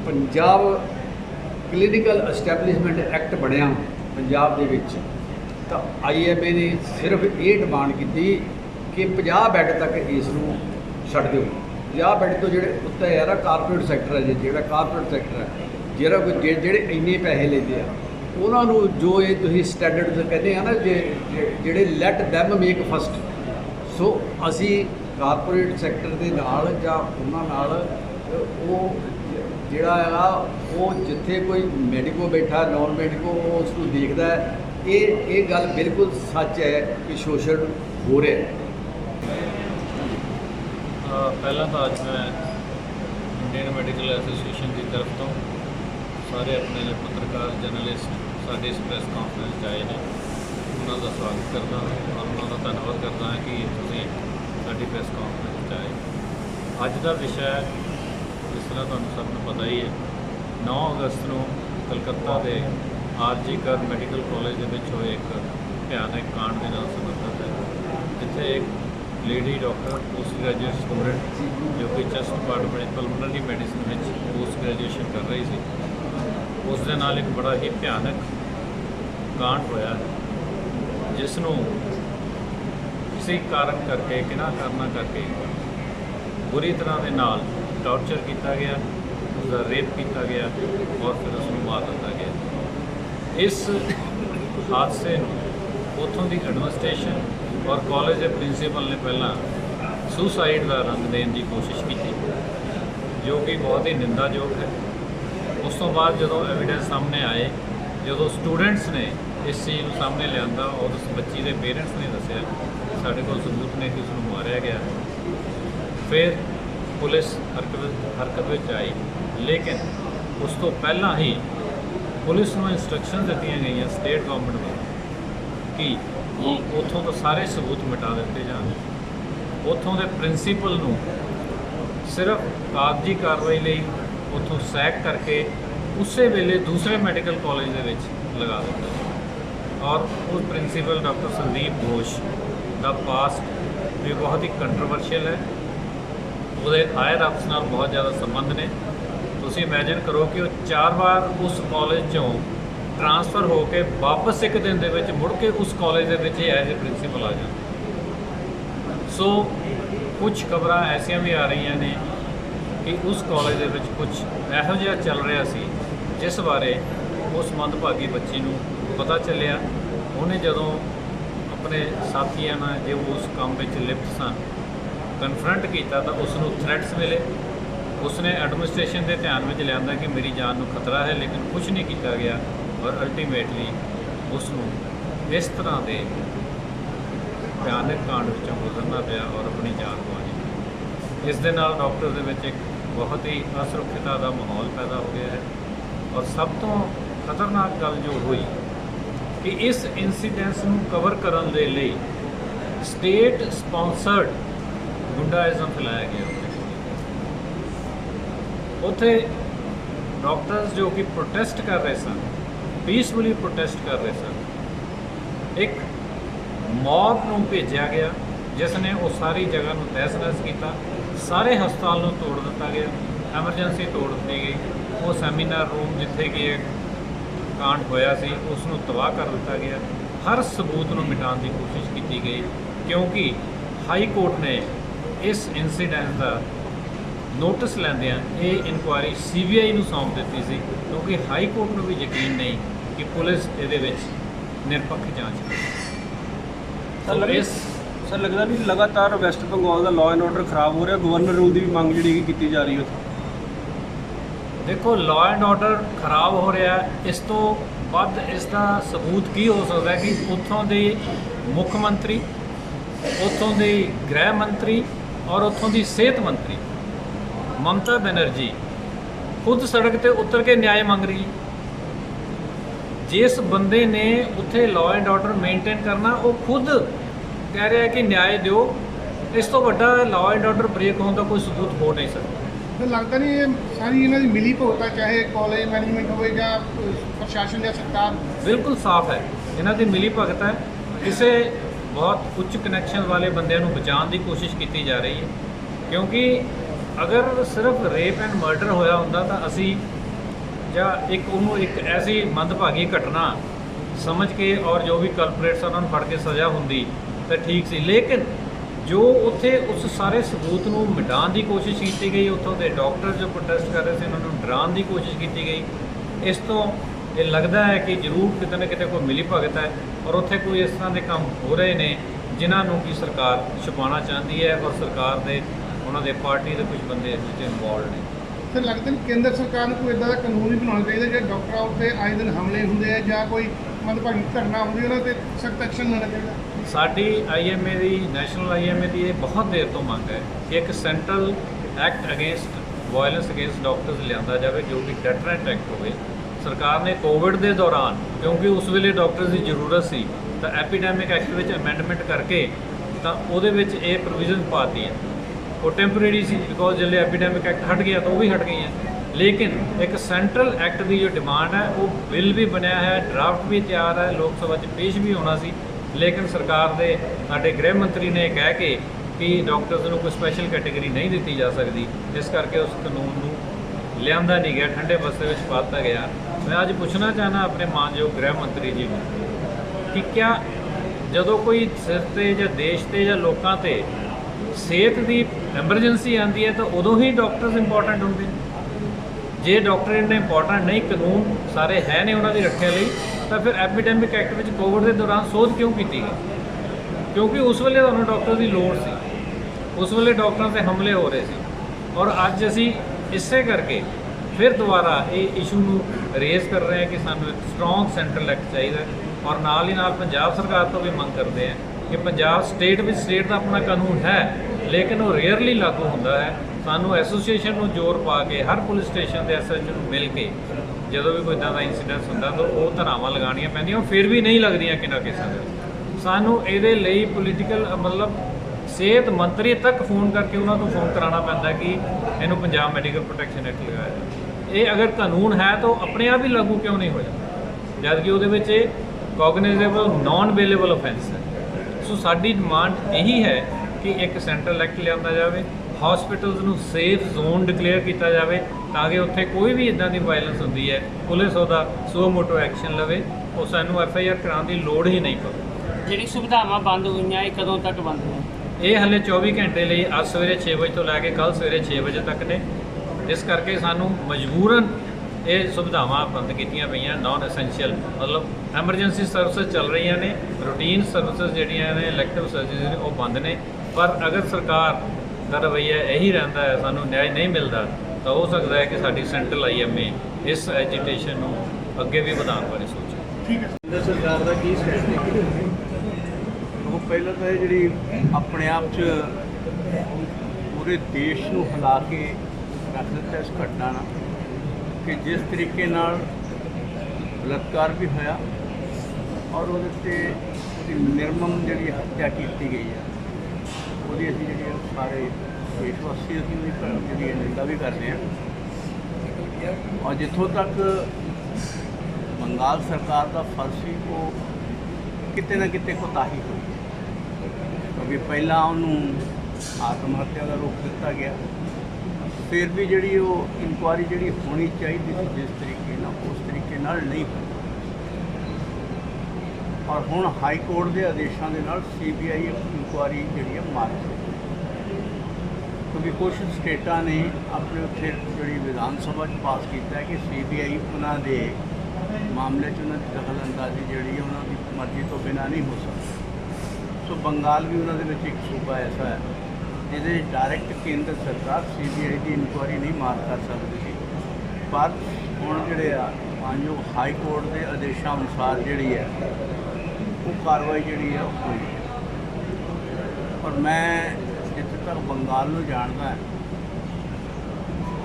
ਪੰਜਾਬ ਕਲੀਨਿਕਲ ਐਸਟੈਬਲਿਸ਼ਮੈਂਟ ਐਕਟ ਬਣਿਆ ਪੰਜਾਬ ਦੇ ਵਿੱਚ ਤਾਂ ਆਈਐਮਏ ਨੇ ਸਿਰਫ ਇਹ ਡਿਮਾਂਡ ਕੀਤੀ ਕਿ 50 ਬੈੱਡ ਤੱਕ ਇਸ ਨੂੰ ਛੱਡ ਦਿਓ। 50 ਬੈੱਡ ਤੋਂ ਜਿਹੜੇ ਉੱਤੇ ਯਾਰ ਕਾਰਪੋਰੇਟ ਸੈਕਟਰ ਹੈ ਜੀ, ਜਿਹੜਾ ਕਾਰਪੋਰੇਟ ਸੈਕਟਰ ਹੈ ਜਿਹੜਾ ਕੋਈ ਜੇ- ਜਿਹੜੇ ਇੰਨੇ ਪੈਸੇ ਲੈਂਦੇ ਆ ਉਹਨਾਂ ਨੂੰ ਜੋ ਇਹ ਤੁਸੀਂ ਸਟੈਂਡਰਡ ਕਹਿੰਦੇ ਆ ਨਾ ਜੇ ਜੇ- ਜਿਹੜੇ let them make first so ਅਸੀਂ ਕਾਰਪੋਰੇਟ ਸੈਕਟਰ ਦੇ ਨਾਲ ਜਾਂ ਉਹਨਾਂ ਨਾਲ ਅ, ਉਹ ਜਿਹੜਾ ਹੈਗਾ ਉਹ ਜਿੱਥੇ ਕੋਈ ਮੈਡੀਕੋ ਬੈਠਾ ਨਾਨ ਮੈਡੀਕੋ ਉਹ ਉਸ ਨੂੰ ਦੇਖਦਾ ਹੈ। ਇਹ ਇਹ ਗੱਲ ਬਿਲਕੁਲ ਸੱਚ ਹੈ ਕਿ ਸ਼ੋਸ਼ਣ ਹੋ ਰਿਹਾ ਹੈ। ਅ, ਪਹਿਲਾਂ ਤਾਂ ਅੱਜ ਮੈਂ ਇੰਡੀਅਨ ਮੈਡੀਕਲ ਐਸੋਸੀਏਸ਼ਨ ਦੀ ਤਰਫ ਤੋਂ ਸਾਰੇ ਆਪਣੇ ਜੋ ਪੱਤਰਕਾਰ ਜਰਨਲਿਸਟ ਸਾਡੇ ਇਸ ਪ੍ਰੈਸ ਕਾਨਫਰੰਸ 'ਚ ਆਏ ਨੇ, ਉਹਨਾਂ ਦਾ ਸਵਾਗਤ ਕਰਦਾ ਹਾਂ ਔਰ ਉਹਨਾਂ ਦਾ ਧੰਨਵਾਦ ਕਰਦਾ ਹਾਂ ਕਿ ਤੁਸੀਂ ਸਾਡੀ ਪ੍ਰੈਸ ਕਾਨਫਰੰਸ 'ਚ ਆਏ। ਅੱਜ ਦਾ ਵਿਸ਼ਾ ਜਿਸ ਤਰ੍ਹਾਂ ਤੁਹਾਨੂੰ ਸਭ ਨੂੰ ਪਤਾ ਹੀ ਹੈ 9 ਅਗਸਤ ਨੂੰ ਕਲਕੱਤਾ ਦੇ ਆਰਜੀ ਕਰ ਮੈਡੀਕਲ ਕਾਲਜ ਦੇ ਵਿੱਚ ਹੋਏ ਇੱਕ ਭਿਆਨਕ ਕਾਂਡ ਦੇ ਨਾਲ ਸੰਬੰਧਿਤ ਹੈ, ਜਿੱਥੇ ਇੱਕ lady doctor post graduate student, ਜੋ ਕਿ ਚੈਸਟ ਡਿਪਾਰਟਮੈਂਟ ਪਲਮਨਰੀ ਮੈਡੀਸਨ ਵਿੱਚ ਪੋਸਟ ਗ੍ਰੈਜੂਏਸ਼ਨ ਕਰ ਰਹੀ ਸੀ ਉਸ ਦੇ ਨਾਲ ਇੱਕ ਬੜਾ ਹੀ ਭਿਆਨਕ ਕਾਂਡ ਹੋਇਆ ਜਿਸ ਨੂੰ ਕਿਸੇ ਕਾਰਨ ਕਰਕੇ ਕਿਨਾ ਕਰਨਾ ਕਰਕੇ ਬੁਰੀ ਤਰ੍ਹਾਂ ਦੇ ਨਾਲ ਟੌਰਚਰ ਕੀਤਾ ਗਿਆ ਉਸ ਦਾ ਰੇਪ ਕੀਤਾ ਗਿਆ ਔਰ ਫਿਰ ਉਸ ਨੂੰ ਮਾਰ ਦਿੱਤਾ ਗਿਆ। ਇਸ ਹਾਦਸੇ ਨੂੰ ਉੱਥੋਂ ਦੀ ਐਡਮਿਨਿਸਟ੍ਰੇਸ਼ਨ ਔਰ ਕਾਲਜ ਦੇ ਪ੍ਰਿੰਸੀਪਲ ਨੇ ਪਹਿਲਾਂ ਸੁਸਾਈਡ ਦਾ ਰੰਗ ਦੇਣ ਦੀ ਕੋਸ਼ਿਸ਼ ਕੀਤੀ, ਜੋ ਕਿ ਬਹੁਤ ਹੀ ਨਿੰਦਾਯੋਗ ਹੈ। ਤੋਂ ਬਾਅਦ ਜਦੋਂ ਐਵੀਡੈਂਸ ਸਾਹਮਣੇ ਆਏ, ਜਦੋਂ ਸਟੂਡੈਂਟਸ ਨੇ ਇਸ ਚੀਜ਼ ਨੂੰ ਸਾਹਮਣੇ ਲਿਆਂਦਾ ਔਰ ਉਸ ਬੱਚੀ ਦੇ ਪੇਰੈਂਟਸ ਨੇ ਦੱਸਿਆ, ਸਾਡੇ ਕੋਲ ਸਬੂਤ ਨੇ ਕਿ ਉਸ ਨੂੰ ਮਾਰਿਆ ਗਿਆ ਫਿਰ ਪੁਲਿਸ ਹਰਕਤ ਹਰਕਤ ਵਿੱਚ ਆਈ, ਲੇਕਿਨ ਉਸ ਤੋਂ ਪਹਿਲਾਂ ਹੀ ਪੁਲਿਸ ਨੂੰ ਇਨਸਟਰਕਸ਼ਨ ਦਿੱਤੀਆਂ ਗਈਆਂ ਸਟੇਟ ਗਵਰਨਮੈਂਟ ਵੱਲੋਂ ਕਿ ਉੱਥੋਂ ਤੋਂ ਸਾਰੇ ਸਬੂਤ ਮਿਟਾ ਦਿੱਤੇ ਜਾਣ। ਉੱਥੋਂ ਦੇ ਪ੍ਰਿੰਸੀਪਲ ਨੂੰ ਸਿਰਫ ਕਾਗਜ਼ੀ ਕਾਰਵਾਈ ਲਈ ਉੱਥੋਂ ਸੈਕ ਕਰਕੇ ਉਸੇ ਵੇਲੇ ਦੂਸਰੇ ਮੈਡੀਕਲ ਕਾਲਜ ਦੇ ਵਿੱਚ ਲਗਾ ਦਿੱਤਾ। ਔਰ ਉਹ ਪ੍ਰਿੰਸੀਪਲ ਡਾਕਟਰ ਸੰਦੀਪ ਘੋਸ਼ ਦਾ ਪਾਸਟ ਵੀ ਬਹੁਤ ਹੀ ਕੰਟਰੋਵਰਸ਼ੀਅਲ ਹੈ। ਉਹਦੇ ਹਾਇਰ ਅਫਸ ਨਾਲ ਬਹੁਤ ਜ਼ਿਆਦਾ ਸੰਬੰਧ ਨੇ। ਤੁਸੀਂ ਇਮੇਜਿਨ ਕਰੋ ਕਿ ਉਹ ਚਾਰ ਵਾਰ ਉਸ ਕਾਲਜ ਚੋਂ ਟਰਾਂਸਫਰ ਹੋ ਕੇ ਵਾਪਸ ਇੱਕ ਦਿਨ ਦੇ ਵਿੱਚ ਮੁੜ ਕੇ ਉਸ ਕਾਲਜ ਦੇ ਵਿੱਚ ਐਜ਼ ਅ ਪ੍ਰਿੰਸੀਪਲ ਆ ਜਾਂਦਾ। ਸੋ ਕੁਝ ਖਬਰਾਂ ਐਸੀਆਂ ਵੀ ਆ ਰਹੀਆਂ ਨੇ ਕਿ ਉਸ ਕਾਲਜ ਦੇ ਵਿੱਚ ਕੁਝ ਇਹੋ ਜਿਹਾ ਚੱਲ ਰਿਹਾ ਸੀ ਜਿਸ ਬਾਰੇ ਉਸ ਮੰਦਭਾਗੀ ਬੱਚੀ ਨੂੰ ਪਤਾ ਚੱਲਿਆ, ਉਹਨੇ ਜਦੋਂ ਆਪਣੇ ਸਾਥੀਆਂ ਨਾਲ ਜੋ ਉਸ ਕੰਮ ਵਿੱਚ ਲਿਪਤ ਸਨ ਕਨਫਰੰਟ ਕੀਤਾ ਤਾਂ ਉਸ ਨੂੰ ਥ੍ਰੈਟਸ ਮਿਲੇ। ਉਸਨੇ ਐਡਮਿਨਿਸਟ੍ਰੇਸ਼ਨ ਦੇ ਧਿਆਨ ਵਿੱਚ ਲਿਆਂਦਾ ਕਿ ਮੇਰੀ ਜਾਨ ਨੂੰ ਖਤਰਾ ਹੈ, ਲੇਕਿਨ ਕੁਝ ਨਹੀਂ ਕੀਤਾ ਗਿਆ ਔਰ ਅਲਟੀਮੇਟਲੀ ਉਸ ਨੂੰ ਇਸ ਤਰ੍ਹਾਂ ਦੇ ਭਿਆਨਕ ਕਾਂਡ ਵਿੱਚੋਂ ਗੁਜ਼ਰਨਾ ਪਿਆ ਔਰ ਆਪਣੀ ਜਾਨ ਗਵਾਈ ਇਸ ਦੇ ਨਾਲ ਡਾਕਟਰ ਦੇ ਵਿੱਚ ਇੱਕ ਬਹੁਤ ਹੀ ਅਸੁਰੱਖਿਅਤਾ ਦਾ ਮਾਹੌਲ ਪੈਦਾ ਹੋ ਗਿਆ ਹੈ। ਔਰ ਸਭ ਤੋਂ ਖਤਰਨਾਕ ਗੱਲ ਜੋ ਹੋਈ ਕਿ ਇਸ ਇਨਸੀਡੈਂਸ ਨੂੰ ਕਵਰ ਕਰਨ ਦੇ ਲਈ ਸਟੇਟ ਸਪਾਂਸਰਡ ਗੁੰਡਾਇਜ਼ਮ ਫੈਲਾਇਆ ਗਿਆ ਉੱਥੇ। ਡਾਕਟਰਸ ਜੋ ਕਿ ਪ੍ਰੋਟੈਸਟ ਕਰ ਰਹੇ ਸਨ ਪੀਸਫੁਲੀ ਪ੍ਰੋਟੈਸਟ ਕਰ ਰਹੇ ਸਨ, ਇੱਕ ਮੌਤ ਨੂੰ ਭੇਜਿਆ ਗਿਆ, ਜਿਸ ਨੇ ਉਹ ਸਾਰੀ ਜਗ੍ਹਾ ਨੂੰ ਤਹਿਸ-ਨਹਿਸ ਕੀਤਾ, ਸਾਰੇ ਹਸਪਤਾਲ ਨੂੰ ਤੋੜ ਦਿੱਤਾ ਗਿਆ ਐਮਰਜੈਂਸੀ ਤੋੜ ਦਿੱਤੀ ਗਈ। ਉਹ ਸੈਮੀਨਾਰ ਰੂਮ ਜਿੱਥੇ ਕਿ ਕਾਂਡ ਹੋਇਆ ਸੀ ਉਸ ਨੂੰ ਤਬਾਹ ਕਰ ਦਿੱਤਾ ਗਿਆ। ਹਰ ਸਬੂਤ ਨੂੰ ਮਿਟਾਉਣ ਦੀ ਕੋਸ਼ਿਸ਼ ਕੀਤੀ ਗਈ ਕਿਉਂਕਿ ਹਾਈ ਕੋਰਟ ਨੇ ਇਸ ਇਨਸੀਡੈਂਟ ਦਾ ਨੋਟਿਸ ਲੈਂਦਿਆਂ ਇਹ ਇਨਕੁਆਇਰੀ ਸੀਬੀਆਈ ਨੂੰ ਸੌਂਪ ਦਿੱਤੀ ਸੀ ਕਿਉਂਕਿ ਹਾਈ ਕੋਰਟ ਨੂੰ ਵੀ ਯਕੀਨ ਨਹੀਂ ਕਿ ਪੁਲਿਸ ਇਹਦੇ ਵਿੱਚ ਨਿਰਪੱਖ ਜਾਂਚ ਕਰੇ ਸਰ ਲੱਗਦਾ ਇਸ ਸਰ ਲੱਗਦਾ ਨਹੀਂ ਲਗਾਤਾਰ ਵੈਸਟ ਬੰਗਾਲ ਦਾ ਲਾਅ ਐਂਡ ਆਰਡਰ ਖਰਾਬ ਹੋ ਰਿਹਾ ਗਵਰਨਰ ਰੂਲ ਦੀ ਵੀ ਮੰਗ ਜਿਹੜੀ ਕੀਤੀ ਜਾ ਰਹੀ ਹੈ ਉੱਥੇ। ਦੇਖੋ ਲਾਅ ਐਂਡ ਆਰਡਰ ਖਰਾਬ ਹੋ ਰਿਹਾ ਇਸ ਤੋਂ ਵੱਧ ਇਸ ਦਾ ਸਬੂਤ ਕੀ ਹੋ ਸਕਦਾ ਕਿ ਉੱਥੋਂ ਦੇ ਮੁੱਖ ਮੰਤਰੀ, ਉੱਥੋਂ ਦੇ ਗ੍ਰਹਿ ਮੰਤਰੀ ਔਰ ਉੱਥੋਂ ਦੀ ਸਿਹਤ ਮੰਤਰੀ ਮਮਤਾ ਬੈਨਰਜੀ ਖੁਦ ਸੜਕ ਤੇ ਉਤਰ ਕੇ ਨਿਆਂ ਮੰਗ ਰਹੀ ਜਿਸ ਬੰਦੇ ਨੇ ਉੱਥੇ ਲਾਅ ਐਂਡ ਆਰਡਰ ਮੇਨਟੇਨ ਕਰਨਾ, ਉਹ ਖੁਦ ਕਹਿ ਰਿਹਾ ਕਿ ਨਿਆਂ ਦਿਓ। ਇਸ ਤੋਂ ਵੱਡਾ ਲਾਅ ਐਂਡ ਆਰਡਰ ਬ੍ਰੇਕ ਹੋਣ ਦਾ ਕੋਈ ਸਬੂਤ ਹੋ ਨਹੀਂ ਸਕਦਾ। ਤਾਂ ਲੱਗਦਾ ਨਹੀਂ ਇਹ ਸਾਰੀ ਇਹਨਾਂ ਦੀ ਮਿਲੀ ਭੁਗਤ ਹੈ ਚਾਹੇ ਕਾਲਜ ਮੈਨੇਜਮੈਂਟ ਹੋਵੇ ਜਾਂ ਪ੍ਰਸ਼ਾਸਨ ਜਾਂ ਸਰਕਾਰ ਬਿਲਕੁਲ ਸਾਫ਼ ਹੈ। ਇਹਨਾਂ ਦੀ ਮਿਲੀ ਭਗਤ ਹੈ। ਕਿਸੇ ਬਹੁਤ ਉੱਚ ਕਨੈਕਸ਼ਨ ਵਾਲੇ ਬੰਦਿਆਂ ਨੂੰ ਬਚਾਉਣ ਦੀ ਕੋਸ਼ਿਸ਼ ਕੀਤੀ ਜਾ ਰਹੀ ਹੈ। ਕਿਉਂਕਿ ਅਗਰ ਸਿਰਫ ਰੇਪ ਐਂਡ ਮਰਡਰ ਹੋਇਆ ਹੁੰਦਾ ਤਾਂ ਅਸੀਂ ਜਾਂ ਇੱਕ ਉਹਨੂੰ ਇੱਕ ਐਸੀ ਮੰਦਭਾਗੀ ਘਟਨਾ ਸਮਝ ਕੇ ਔਰ ਜੋ ਵੀ ਕਲਪਰੇਟਸ ਉਹਨਾਂ ਨੂੰ ਫੜ ਕੇ ਸਜ਼ਾ ਹੁੰਦੀ ਤਾਂ ਠੀਕ ਸੀ। ਲੇਕਿਨ ਜੋ ਉੱਥੇ ਉਸ ਸਾਰੇ ਸਬੂਤ ਨੂੰ ਮਿਟਾਉਣ ਦੀ ਕੋਸ਼ਿਸ਼ ਕੀਤੀ ਗਈ, ਉੱਥੋਂ ਦੇ ਡਾਕਟਰ ਜੋ ਪ੍ਰੋਟੈਸਟ ਕਰ ਰਹੇ ਸੀ, ਉਹਨਾਂ ਨੂੰ ਡਰਾਉਣ ਦੀ ਕੋਸ਼ਿਸ਼ ਕੀਤੀ ਗਈ। ਇਸ ਤੋਂ ਇਹ ਲੱਗਦਾ ਹੈ ਕਿ ਜ਼ਰੂਰ ਕਿਤੇ ਨਾ ਕਿਤੇ ਕੋਈ ਮਿਲੀ ਭਗਤ ਹੈ ਔਰ ਉੱਥੇ ਕੋਈ ਇਸ ਤਰ੍ਹਾਂ ਦੇ ਕੰਮ ਹੋ ਰਹੇ ਨੇ ਜਿਨ੍ਹਾਂ ਨੂੰ ਕੀ ਸਰਕਾਰ ਛੁਪਾਉਣਾ ਚਾਹੁੰਦੀ ਹੈ ਔਰ ਸਰਕਾਰ ਦੇ, ਉਹਨਾਂ ਦੇ ਪਾਰਟੀ ਦੇ ਕੁਝ ਬੰਦੇ ਇਸ ਵਿੱਚ ਇਨਵੋਲਡ ਨੇ। ਫਿਰ ਲੱਗਦਾ ਨਹੀਂ ਕੇਂਦਰ ਸਰਕਾਰ ਨੂੰ ਕੋਈ ਇਦਾਂ ਦਾ ਕਾਨੂੰਨ ਹੀ ਬਣਾਉਣਾ ਚਾਹੀਦਾ ਜਿਹੜਾ ਡਾਕਟਰਾਂ ਉੱਤੇ ਆਏ ਦਿਨ ਹਮਲੇ ਹੁੰਦੇ ਆ ਜਾਂ ਕੋਈ ਮੰਦਭਾਗੀ ਘਟਨਾ ਹੁੰਦੀ ਉਹਨਾਂ ਤੇ ਸਖਤ ਐਕਸ਼ਨ ਲੈਣਾ ਚਾਹੀਦਾ। ਸਾਡੀ ਆਈਐਮਏ ਦੀ, ਨੈਸ਼ਨਲ ਆਈਐਮਏ ਦੀ ਇਹ ਬਹੁਤ ਦੇਰ ਤੋਂ ਮੰਗ ਹੈ ਕਿ ਇੱਕ central act against violence against doctors ਲਿਆਂਦਾ ਜਾਵੇ, ਜੋ ਕਿ ਡੈਟਰੈਂਟ ਐਕਟ ਹੋਵੇ। ਸਰਕਾਰ ਨੇ ਕੋਵਿਡ ਦੇ ਦੌਰਾਨ, ਕਿਉਂਕਿ ਉਸ ਵੇਲੇ ਡਾਕਟਰਸ ਦੀ ਜ਼ਰੂਰਤ ਸੀ, ਤਾਂ ਐਪੀਡੈਮਿਕ ਐਕਟ ਵਿੱਚ ਅਮੈਂਡਮੈਂਟ ਕਰਕੇ ਤਾਂ ਉਹਦੇ ਵਿੱਚ ਇਹ ਪ੍ਰੋਵੀਜ਼ਨ ਪਾਤੀ ਹੈ। ਉਹ ਟੈਂਪਰੇਰੀ ਸੀ ਬਿਕੋਜ਼ ਜਿਹੜੇ ਐਪੀਡੈਮਿਕ ਐਕਟ ਹਟ ਗਿਆ ਤਾਂ ਉਹ ਵੀ ਹਟ ਗਈਆਂ। ਲੇਕਿਨ ਇੱਕ ਸੈਂਟਰਲ ਐਕਟ ਦੀ ਜੋ ਡਿਮਾਂਡ ਹੈ, ਉਹ ਬਿੱਲ ਵੀ ਬਣਿਆ ਹੈ, ਡਰਾਫਟ ਵੀ ਤਿਆਰ ਹੈ, ਲੋਕ ਸਭਾ 'ਚ ਪੇਸ਼ ਵੀ ਹੋਣਾ ਸੀ। ਲੇਕਿਨ ਸਰਕਾਰ ਦੇ, ਸਾਡੇ ਗ੍ਰਹਿ ਮੰਤਰੀ ਨੇ ਕਹਿ ਕੇ ਕਿ ਡਾਕਟਰਸ ਨੂੰ ਕੋਈ ਸਪੈਸ਼ਲ ਕੈਟਾਗਰੀ ਨਹੀਂ ਦਿੱਤੀ ਜਾ ਸਕਦੀ। ਇਸ ਕਰਕੇ ਉਸ ਕਾਨੂੰਨ ਨੂੰ ਲਿਆਂਦਾ ਨਹੀਂ ਗਿਆ, ਠੰਡੇ ਬਸਤੇ ਵਿੱਚ ਪਾਤਾ ਗਿਆ। ਮੈਂ ਅੱਜ ਪੁੱਛਣਾ ਚਾਹਨਾ ਆਪਣੇ ਮਾਨਯੋਗ ਗ੍ਰਹਿ ਮੰਤਰੀ ਜੀ ਨੂੰ ਕਿ ਕਿਆ ਜਦੋਂ ਕੋਈ ਸਿਰ ਤੇ ਜਾਂ ਦੇਸ਼ ਤੇ ਜਾਂ ਲੋਕਾਂ ਤੇ ਸਿਹਤ ਦੀ ਐਮਰਜੈਂਸੀ ਆਉਂਦੀ ਹੈ, ਤਾਂ ਉਦੋਂ ਹੀ ਡਾਕਟਰਸ ਇੰਪੋਰਟੈਂਟ ਹੁੰਦੇ ਨੇ? ਜੇ ਡਾਕਟਰ ਇੰਨੇ ਇੰਪੋਰਟੈਂਟ ਨਹੀਂ, ਕਾਨੂੰਨ ਸਾਰੇ ਹੈ ਨੇ ਉਹਨਾਂ ਦੀ ਰੱਖਿਆ ਲਈ, ਤਾਂ ਫਿਰ ਐਪੀਡੈਮਿਕ ਐਕਟ ਵਿੱਚ ਕੋਵਿਡ ਦੇ ਦੌਰਾਨ ਸੋਧ ਕਿਉਂ ਕੀਤੀ ਗਈ? ਕਿਉਂਕਿ ਉਸ ਵੇਲੇ ਤੁਹਾਨੂੰ ਡਾਕਟਰ ਦੀ ਲੋੜ ਸੀ। ਉਸ ਵੇਲੇ ਡਾਕਟਰਾਂ ਤੇ ਹਮਲੇ ਹੋ ਰਹੇ ਸੀ। ਔਰ ਅੱਜ ਅਸੀਂ ਇਸੇ ਕਰਕੇ ਫਿਰ ਦੁਬਾਰਾ ਇਹ ਇਸ਼ੂ ਨੂੰ ਰੇਜ਼ ਕਰ ਰਹੇ ਹਾਂ ਕਿ ਸਾਨੂੰ ਇੱਕ ਸਟਰੋਂਗ ਸੈਂਟਰਲ ਐਕਟ ਚਾਹੀਦਾ ਔਰ ਨਾਲ ਹੀ ਨਾਲ ਪੰਜਾਬ ਸਰਕਾਰ ਤੋਂ ਵੀ ਮੰਗ ਕਰਦੇ ਹਾਂ ਕਿ ਪੰਜਾਬ ਸਟੇਟ ਵਿੱਚ ਸਟੇਟ ਦਾ ਆਪਣਾ ਕਾਨੂੰਨ ਹੈ, ਲੇਕਿਨ ਉਹ ਰੇਅਰਲੀ ਲਾਗੂ ਹੁੰਦਾ ਹੈ। ਸਾਨੂੰ ਐਸੋਸੀਏਸ਼ਨ ਨੂੰ ਜ਼ੋਰ ਪਾ ਕੇ, ਹਰ ਪੁਲਿਸ ਸਟੇਸ਼ਨ ਦੇ ਐਸਐਚਓ ਨੂੰ ਮਿਲ ਕੇ ਜਦੋਂ ਵੀ ਕੋਈ ਇਦਾਂ ਦਾ ਇਨਸੀਡੈਂਟ ਹੁੰਦਾ ਤਾਂ ਉਹ ਧਰਾਵਾਂ ਲਗਾਉਣੀਆਂ ਪੈਂਦੀਆਂ, ਉਹ ਫਿਰ ਵੀ ਨਹੀਂ ਲੱਗਦੀਆਂ ਕਿਨਾਂ ਕੇਸਾਂ ਦੇ। ਸਾਨੂੰ ਇਹਦੇ ਲਈ ਪੋਲੀਟੀਕਲ ਮਤਲਬ ਸਿਹਤ ਮੰਤਰੀ ਤੱਕ ਫੋਨ ਕਰਕੇ ਉਹਨਾਂ ਤੋਂ ਫੋਨ ਕਰਾਉਣਾ ਪੈਂਦਾ ਕਿ ਇਹਨੂੰ ਪੰਜਾਬ ਮੈਡੀਕਲ ਪ੍ਰੋਟੈਕਸ਼ਨ ਐਕਟ ਲਗਾਇਆ ਜਾਵੇ। ਇਹ ਅਗਰ ਕਾਨੂੰਨ ਹੈ ਤਾਂ ਉਹ ਆਪਣੇ ਆਪ ਹੀ ਲਾਗੂ ਕਿਉਂ ਨਹੀਂ ਹੋਇਆ ਜਾਂਦਾ? ਜਦ ਕਿ ਉਹਦੇ ਵਿੱਚ ਇਹ ਕੋਗਨਾਈਜ਼ੇਬਲ ਨਾਨ ਅਵੇਲੇਬਲ ਆਫੈਂਸ ਹੈ। ਸੋ ਸਾਡੀ ਡਿਮਾਂਡ ਇਹੀ ਹੈ ਕਿ ਇੱਕ ਸੈਂਟਰਲ ਐਕਟ ਲਿਆਂਦਾ ਜਾਵੇ ਹਸਪੀਟਲਸ ਨੂੰ ਸੇਫ ਜ਼ੋਨ ਡਿਕਲੇਅਰ ਕੀਤਾ ਜਾਵੇ ਤਾਂ ਕਿ ਉੱਥੇ ਕੋਈ ਵੀ ਇਦਾਂ ਦੀ ਵਾਇਲੈਂਸ ਹੁੰਦੀ ਹੈ ਪੁਲਿਸ ਉਹਦਾ ਸੋ ਮੋਟੋ ਐਕਸ਼ਨ ਲਵੇ ਉਹ ਸਾਨੂੰ ਐਫ ਆਈ ਆਰ ਕਰਾਉਣ ਦੀ ਲੋੜ ਹੀ ਨਹੀਂ ਪਵੇ। ਜਿਹੜੀ ਸੁਵਿਧਾਵਾਂ ਬੰਦ ਹੋਈਆਂ ਇਹ ਕਦੋਂ ਤੱਕ ਬੰਦ ਹੋਣ ਇਹ ਹਲੇ 24 ਘੰਟੇ ਲਈ ਅੱਜ ਸਵੇਰੇ 6 ਵਜੇ ਤੋਂ ਲੈ ਕੇ ਕੱਲ ਸਵੇਰੇ 6 ਵਜੇ ਤੱਕ ਨੇ। ਇਸ ਕਰਕੇ ਸਾਨੂੰ ਮਜਬੂਰਨ ਇਹ ਸੁਵਿਧਾਵਾਂ ਬੰਦ ਕੀਤੀਆਂ ਪਈਆਂ ਨਾਨ ਐਸੈਂਸ਼ੀਅਲ ਮਤਲਬ ਐਮਰਜੈਂਸੀ ਸਰਵਿਸਿਜ਼ ਚੱਲ ਰਹੀਆਂ ਨੇ ਰੂਟੀਨ ਸਰਵਿਸਿਜ਼ ਜਿਹੜੀਆਂ ਨੇ ਇਲੈਕਟਿਵ ਨੇ ਉਹ ਬੰਦ ਨੇ। ਪਰ ਅਗਰ ਸਰਕਾਰ ਦਾ ਰਵੱਈਆ ਇਹੀ ਰਹਿੰਦਾ ਹੈ ਸਾਨੂੰ ਨਿਆਂ ਨਹੀਂ ਮਿਲਦਾ। ਤਾਂ ਹੋ ਸਕਦਾ ਹੈ ਕਿ ਸਾਡੀ ਸੈਂਟਰਲ ਆਈਐਮਏ ਇਸ ਐਜੀਟੇਸ਼ਨ ਨੂੰ ਅੱਗੇ ਵੀ ਵਧਾਉਣ ਬਾਰੇ ਸੋਚੇ। ਠੀਕ ਹੈ। ਕੇਂਦਰ ਸਰਕਾਰ ਦਾ ਕੀ ਸਟੈਂਡ ਹੈ? ਉਹ ਪਹਿਲਾਂ ਤਾਂ ਇਹ ਜਿਹੜੀ ਆਪਣੇ ਆਪ 'ਚ ਪੂਰੇ ਦੇਸ਼ ਨੂੰ ਹਿਲਾ ਕੇ ਰੱਖ ਦਿੱਤਾ ਇਸ ਘਟਨਾ ਨਾਲ ਕਿ ਜਿਸ ਤਰੀਕੇ ਨਾਲ ਬਲਾਤਕਾਰ ਵੀ ਹੋਇਆ ਔਰ ਉਹਦੇ ਤੇ ਨਿਰਮਮ ਜਿਹੜੀ ਹੱਤਿਆ ਕੀਤੀ ਗਈ ਹੈ। ਉਹਦੀ ਅਸੀਂ ਜਿਹੜੀ ਆ ਸਾਰੇ ਦੇਸ਼ ਵਾਸੀ ਅਸੀਂ ਉਹਦੀ ਜਿਹੜੀ ਹੈ ਨਿੰਦਾ ਵੀ ਕਰਦੇ ਹਾਂ। ਔਰ ਜਿੱਥੋਂ ਤੱਕ ਬੰਗਾਲ ਸਰਕਾਰ ਦਾ ਫਰਜ਼ ਸੀ, ਉਹ ਕਿਤੇ ਨਾ ਕਿਤੇ ਕੋਤਾਹੀ ਹੋਈ। ਕਿਉਂਕਿ ਪਹਿਲਾਂ ਉਹਨੂੰ ਆਤਮ ਹੱਤਿਆ ਦਾ ਰੋਕ ਦਿੱਤਾ ਗਿਆ। ਫਿਰ ਵੀ ਜਿਹੜੀ ਉਹ ਇਨਕੁਆਰੀ ਜਿਹੜੀ ਹੋਣੀ ਚਾਹੀਦੀ ਸੀ, ਜਿਸ ਤਰੀਕੇ ਨਾਲ, ਉਸ ਤਰੀਕੇ ਨਾਲ ਨਹੀਂ ਹੋਈ। ਔਰ ਹੁਣ ਹਾਈ ਕੋਰਟ ਦੇ ਆਦੇਸ਼ਾਂ ਦੇ ਨਾਲ ਸੀਬੀਆਈ ਇਨਕੁਆਰੀ ਜਿਹੜੀ ਹੈ ਮਾਰ ਦਿੱਤੀ ਕਿਉਂਕਿ ਕੁਝ ਸਟੇਟਾਂ ਨੇ ਆਪਣੇ ਉੱਥੇ ਜਿਹੜੀ ਵਿਧਾਨ ਸਭਾ 'ਚ ਪਾਸ ਕੀਤਾ ਹੈ ਕਿ ਸੀਬੀਆਈ ਉਹਨਾਂ ਦੇ ਮਾਮਲੇ 'ਚ ਉਹਨਾਂ ਦੀ ਦਖਲ ਅੰਦਾਜ਼ੀ ਜਿਹੜੀ ਹੈ ਉਹਨਾਂ ਦੀ ਮਰਜ਼ੀ ਤੋਂ ਬਿਨਾਂ ਨਹੀਂ ਹੋ ਸਕਦੀ। ਸੋ ਬੰਗਾਲ ਵੀ ਉਹਨਾਂ ਦੇ ਵਿੱਚ ਇੱਕ ਸੂਬਾ ਐਸਾ ਹੈ, ਜਿਹਦੇ ਡਾਇਰੈਕਟ ਕੇਂਦਰ ਸਰਕਾਰ ਸੀਬੀਆਈ ਦੀ ਇਨਕੁਆਰੀ ਨਹੀਂ ਮਾਰ ਕਰ ਸਕਦੀ ਸੀ। ਪਰ ਹੁਣ ਜਿਹੜੇ ਆ, ਮਾਨਯੋਗ ਹਾਈ ਕੋਰਟ ਦੇ ਆਦੇਸ਼ਾਂ ਅਨੁਸਾਰ ਜਿਹੜੀ ਹੈ ਉਹ ਕਾਰਵਾਈ ਜਿਹੜੀ ਆ ਉਹ ਹੋਈ ਹੈ। ਔਰ ਮੈਂ ਜਿੱਥੇ ਤੱਕ ਬੰਗਾਲ ਨੂੰ ਜਾਣਦਾ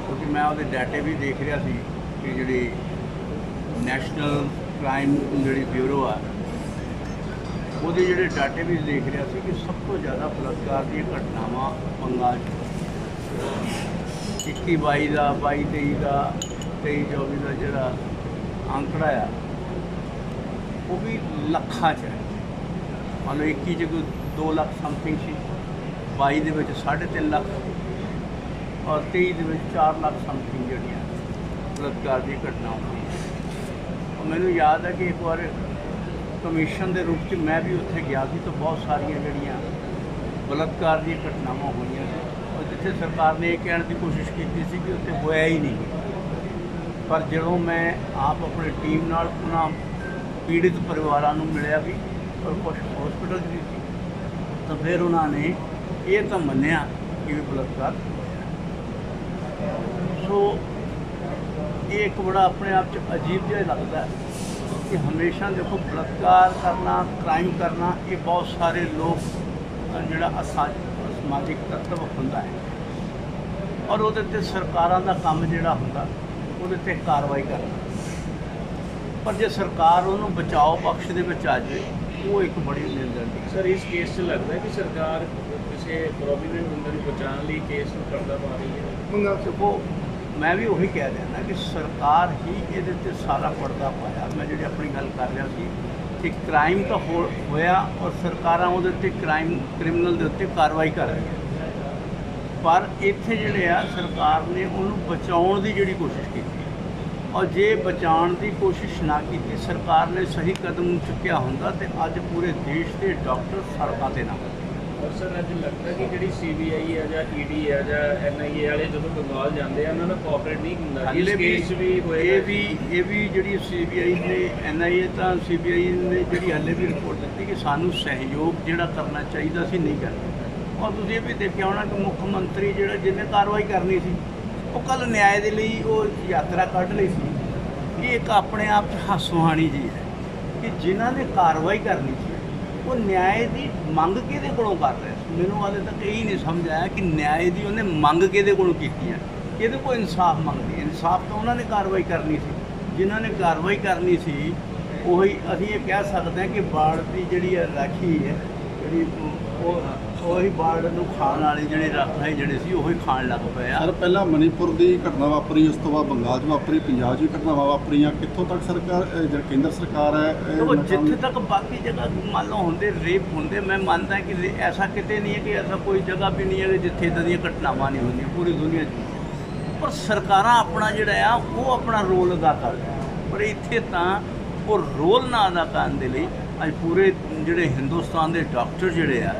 ਕਿਉਂਕਿ ਮੈਂ ਉਹਦੇ ਡਾਟੇ ਵੀ ਦੇਖ ਰਿਹਾ ਸੀ ਕਿ ਜਿਹੜੀ ਨੈਸ਼ਨਲ ਕ੍ਰਾਈਮ ਜਿਹੜੀ ਬਿਊਰੋ ਆ, ਉਹਦੇ ਜਿਹੜੇ ਡਾਟੇ ਵੀ ਦੇਖ ਰਿਹਾ ਸੀ ਕਿ ਸਭ ਤੋਂ ਜ਼ਿਆਦਾ ਬਲਾਤਕਾਰ ਦੀਆਂ ਘਟਨਾਵਾਂ ਬੰਗਾਲ 'ਚ 21 22 ਦਾ 22 23 ਦਾ 23 24 ਦਾ ਜਿਹੜਾ ਅੰਕੜਾ ਆ, ਉਹ ਵੀ ਲੱਖਾਂ 'ਚ ਮੰਨ ਲਓ 21 ਚ ਕੋਈ 2 ਲੱਖ ਸਮਥਿੰਗ ਸੀ। 22 ਦੇ ਵਿੱਚ 3.5 ਲੱਖ ਔਰ 23 ਦੇ ਵਿੱਚ 4 ਲੱਖ ਸਮਥਿੰਗ ਜਿਹੜੀਆਂ ਬਲਾਤਕਾਰ ਦੀ ਘਟਨਾਵਾਂ ਹੋਈਆਂ ਮੈਨੂੰ ਯਾਦ ਹੈ ਕਿ ਇੱਕ ਵਾਰ ਕਮਿਸ਼ਨ ਦੇ ਰੂਪ 'ਚ ਮੈਂ ਵੀ ਉੱਥੇ ਗਿਆ ਸੀ ਤਾਂ ਬਹੁਤ ਸਾਰੀਆਂ ਜਿਹੜੀਆਂ ਬਲਾਤਕਾਰ ਦੀਆਂ ਘਟਨਾਵਾਂ ਹੋਈਆਂ ਸੀ ਔਰ ਜਿੱਥੇ ਸਰਕਾਰ ਨੇ ਇਹ ਕਹਿਣ ਦੀ ਕੋਸ਼ਿਸ਼ ਕੀਤੀ ਸੀ ਕਿ ਉੱਥੇ ਹੋਇਆ ਹੀ ਨਹੀਂ। ਪਰ ਜਦੋਂ ਮੈਂ ਆਪ ਆਪਣੀ ਟੀਮ ਨਾਲ ਉਹਨਾਂ ਪੀੜਿਤ ਪਰਿਵਾਰਾਂ ਨੂੰ ਮਿਲਿਆ ਵੀ ਕੁਝ ਹਸਪੀਟਲ ਵੀ ਸੀ। ਤਾਂ ਫਿਰ ਉਹਨਾਂ ਨੇ ਇਹ ਤਾਂ ਮੰਨਿਆ ਕਿ ਵੀ ਬਲਾਤਕਾਰ ਸੋ ਇਹ ਇੱਕ ਬੜਾ ਆਪਣੇ ਆਪ 'ਚ ਅਜੀਬ ਜਿਹਾ ਲੱਗਦਾ ਕਿ ਹਮੇਸ਼ਾ ਦੇਖੋ ਬਲਾਤਕਾਰ ਕਰਨਾ ਕ੍ਰਾਈਮ ਕਰਨਾ, ਇਹ ਬਹੁਤ ਸਾਰੇ ਲੋਕ ਜਿਹੜਾ ਅਸਾ, ਸਮਾਜਿਕ ਤੱਤਵ ਹੁੰਦਾ ਹੈ। ਔਰ ਉਹਦੇ ਤੇ ਸਰਕਾਰਾਂ ਦਾ ਕੰਮ ਜਿਹੜਾ ਹੁੰਦਾ, ਉਹਦੇ ਤੇ ਕਾਰਵਾਈ ਕਰਨਾ। ਪਰ ਜੇ ਸਰਕਾਰ ਉਹਨੂੰ ਬਚਾਓ ਬਖਸ਼ ਦੇ ਵਿੱਚ ਆ ਜਾਵੇ ਉਹ ਇੱਕ ਬੜੀ ਨਿੰਦਣ ਦੀ। ਸਰ ਇਸ ਕੇਸ 'ਚ ਲੱਗਦਾ ਕਿ ਸਰਕਾਰ ਕਿਸੇ ਪ੍ਰੋਬਲਮ ਬੰਦੇ ਨੂੰ ਬਚਾਉਣ ਲਈ ਕੇਸ ਨੂੰ ਪਰਦਾ ਪਾ ਰਹੀ ਹੈ? ਚ ਦੇਖੋ ਮੈਂ ਵੀ ਉਹੀ ਕਹਿ ਰਿਹਾ ਨਾ ਕਿ ਸਰਕਾਰ ਹੀ ਇਹਦੇ ਤੇ ਸਾਰਾ ਪਰਦਾ ਪਾਇਆ। ਮੈਂ ਜਿਹੜੀ ਆਪਣੀ ਗੱਲ ਕਰ ਰਿਹਾ ਸੀ ਕਿ ਕ੍ਰਾਈਮ ਤਾਂ ਹੋ- ਹੋਇਆ ਔਰ ਸਰਕਾਰਾਂ ਉਹਦੇ ਤੇ ਕ੍ਰਾਈਮ ਕ੍ਰਿਮੀਨਲ ਦੇ ਉੱਤੇ ਕਾਰਵਾਈ ਕਰ ਰਹੀਆਂ। ਪਰ ਇੱਥੇ ਜਿਹੜੇ ਆ ਸਰਕਾਰ ਨੇ ਉਹਨੂੰ ਬਚਾਉਣ ਦੀ ਜਿਹੜੀ ਕੋਸ਼ਿਸ਼ ਕੀਤੀ। ਔਰ ਜੇ ਬਚਾਉਣ ਦੀ ਕੋਸ਼ਿਸ਼ ਨਾ ਕੀਤੀ। ਸਰਕਾਰ ਨੇ ਸਹੀ ਕਦਮ ਚੁੱਕਿਆ ਹੁੰਦਾ ਤੇ ਅੱਜ ਪੂਰੇ ਦੇਸ਼ ਦੇ ਡਾਕਟਰ ਸੜਕਾਂ ਤੇ ਨਾ। ਸਰ ਅੱਜ ਲੱਗਦਾ ਕਿ ਜਿਹੜੀ ਸੀਬੀਆਈ ਹੈ ਜਾਂ ਈਡੀ ਹੈ ਜਾਂ ਐਨਆਈਏ ਵਾਲੇ ਜਦੋਂ ਬੰਗਾਲ ਜਾਂਦੇ ਆ ਉਹਨਾਂ ਨਾਲ ਕੋਆਪਰੇਟ ਨਹੀਂ ਹੁੰਦਾ। ਇਸ ਕੇਸ ਵੀ ਇਹ ਵੀ ਇਹ ਵੀ ਜਿਹੜੀ ਸੀਬੀਆਈ ਨੇ ਐਨਆਈਏ ਤਾਂ ਸੀਬੀਆਈ ਨੇ ਜਿਹੜੀ ਹਾਲੇ ਵੀ ਰਿਪੋਰਟ ਦਿੱਤੀ ਕਿ ਸਾਨੂੰ ਸਹਿਯੋਗ ਜਿਹੜਾ ਕਰਨਾ ਚਾਹੀਦਾ ਸੀ ਨਹੀਂ ਕਰਨਾ। ਔਰ ਤੁਸੀਂ ਇਹ ਵੀ ਦੇਖਿਆ ਹੋਣਾ ਕਿ ਮੁੱਖ ਮੰਤਰੀ ਜਿਹੜਾ ਜਿਹਨੇ ਕਾਰਵਾਈ ਕਰਨੀ ਸੀ ਉਹ ਕੱਲ ਨਿਆਂ ਦੇ ਲਈ ਉਹ ਯਾਤਰਾ ਕੱਢ ਲਈ ਸੀ ਇਹ ਇੱਕ ਆਪਣੇ ਆਪ 'ਚ ਹਾਸੋਹਾਣੀ ਜੀ ਹੈ ਕਿ ਜਿਨ੍ਹਾਂ ਨੇ ਕਾਰਵਾਈ ਕਰਨੀ ਸੀ, ਉਹ ਨਿਆਂ ਦੀ ਮੰਗ ਕਿਹਦੇ ਕੋਲੋਂ ਕਰ ਰਿਹਾ ਸੀ? ਮੈਨੂੰ ਹਾਲੇ ਤੱਕ ਇਹ ਹੀ ਨਹੀਂ ਸਮਝ ਆਇਆ ਕਿ ਨਿਆਂ ਦੀ ਉਹਨੇ ਮੰਗ ਕਿਹਦੇ ਕੋਲੋਂ ਕੀਤੀ ਹੈ। ਕਿਹਦੇ ਕੋਲ ਇਨਸਾਫ ਮੰਗਦੀ ਇਨਸਾਫ ਤਾਂ ਉਹਨਾਂ ਨੇ ਕਾਰਵਾਈ ਕਰਨੀ ਸੀ। ਜਿਨ੍ਹਾਂ ਨੇ ਕਾਰਵਾਈ ਕਰਨੀ ਸੀ, ਉਹੀ ਅਸੀਂ ਇਹ ਕਹਿ ਸਕਦੇ ਹਾਂ ਕਿ ਬਾੜ ਦੀ ਜਿਹੜੀ ਹੈ ਰਾਖੀ ਹੈ, ਜਿਹੜੀ ਉਹ ਉਹੀ ਬਾੜ ਨੂੰ ਖਾਣ ਵਾਲੇ ਜਿਹੜੇ ਰਾਖੇ ਜਿਹੜੇ ਸੀ ਉਹੀ ਖਾਣ ਲੱਗ ਪਏ ਆ। ਸਰ ਪਹਿਲਾਂ ਮਣੀਪੁਰ ਦੀ ਘਟਨਾ ਵਾਪਰੀ ਉਸ ਤੋਂ ਬਾਅਦ ਬੰਗਾਲ 'ਚ ਵਾਪਰੀ ਪੰਜਾਬ 'ਚ ਘਟਨਾਵਾਂ ਵਾਪਰੀਆਂ ਕਿੱਥੋਂ ਤੱਕ ਸਰਕਾਰ ਅਹ ਜਿਹੜੀ ਕੇਂਦਰ ਸਰਕਾਰ ਹੈ ਇਹ ਦੇਖੋ ਨਾਕਾਮ- ਜਿੱਥੇ ਤੱਕ ਬਾਕੀ ਜਗ੍ਹਾ ਮੰਨ ਲਓ ਹੁੰਦੇ ਰੇਪ ਹੁੰਦੇ ਮੈਂ ਮੰਨਦਾ ਕਿ ਰੇ- ਐਸਾ ਕਿਤੇ ਨਹੀਂ ਹੈ ਕਿ ਐਸਾ ਕੋਈ ਜਗ੍ਹਾ ਵੀ ਨਹੀਂ ਹੈ ਕਿ ਜਿੱਥੇ ਇਦਾਂ ਦੀਆਂ ਘਟਨਾਵਾਂ ਨਹੀਂ ਹੁੰਦੀਆਂ ਪੂਰੀ ਦੁਨੀਆ 'ਚ ਪਰ ਸਰਕਾਰਾਂ ਆਪਣਾ ਜਿਹੜਾ ਆ ਉਹ ਆਪਣਾ ਰੋਲ ਅਦਾ ਕਰਦੀਆਂ ਪਰ ਇੱਥੇ ਤਾਂ ਉਹ ਰੋਲ ਨਾ ਅਦਾ ਕਰਨ ਦੇ ਲਈ ਅੱਜ ਪੂਰੇ ਜਿਹੜੇ ਹਿੰਦੁਸਤਾਨ ਦੇ ਡਾਕਟਰ ਜਿਹੜੇ ਆ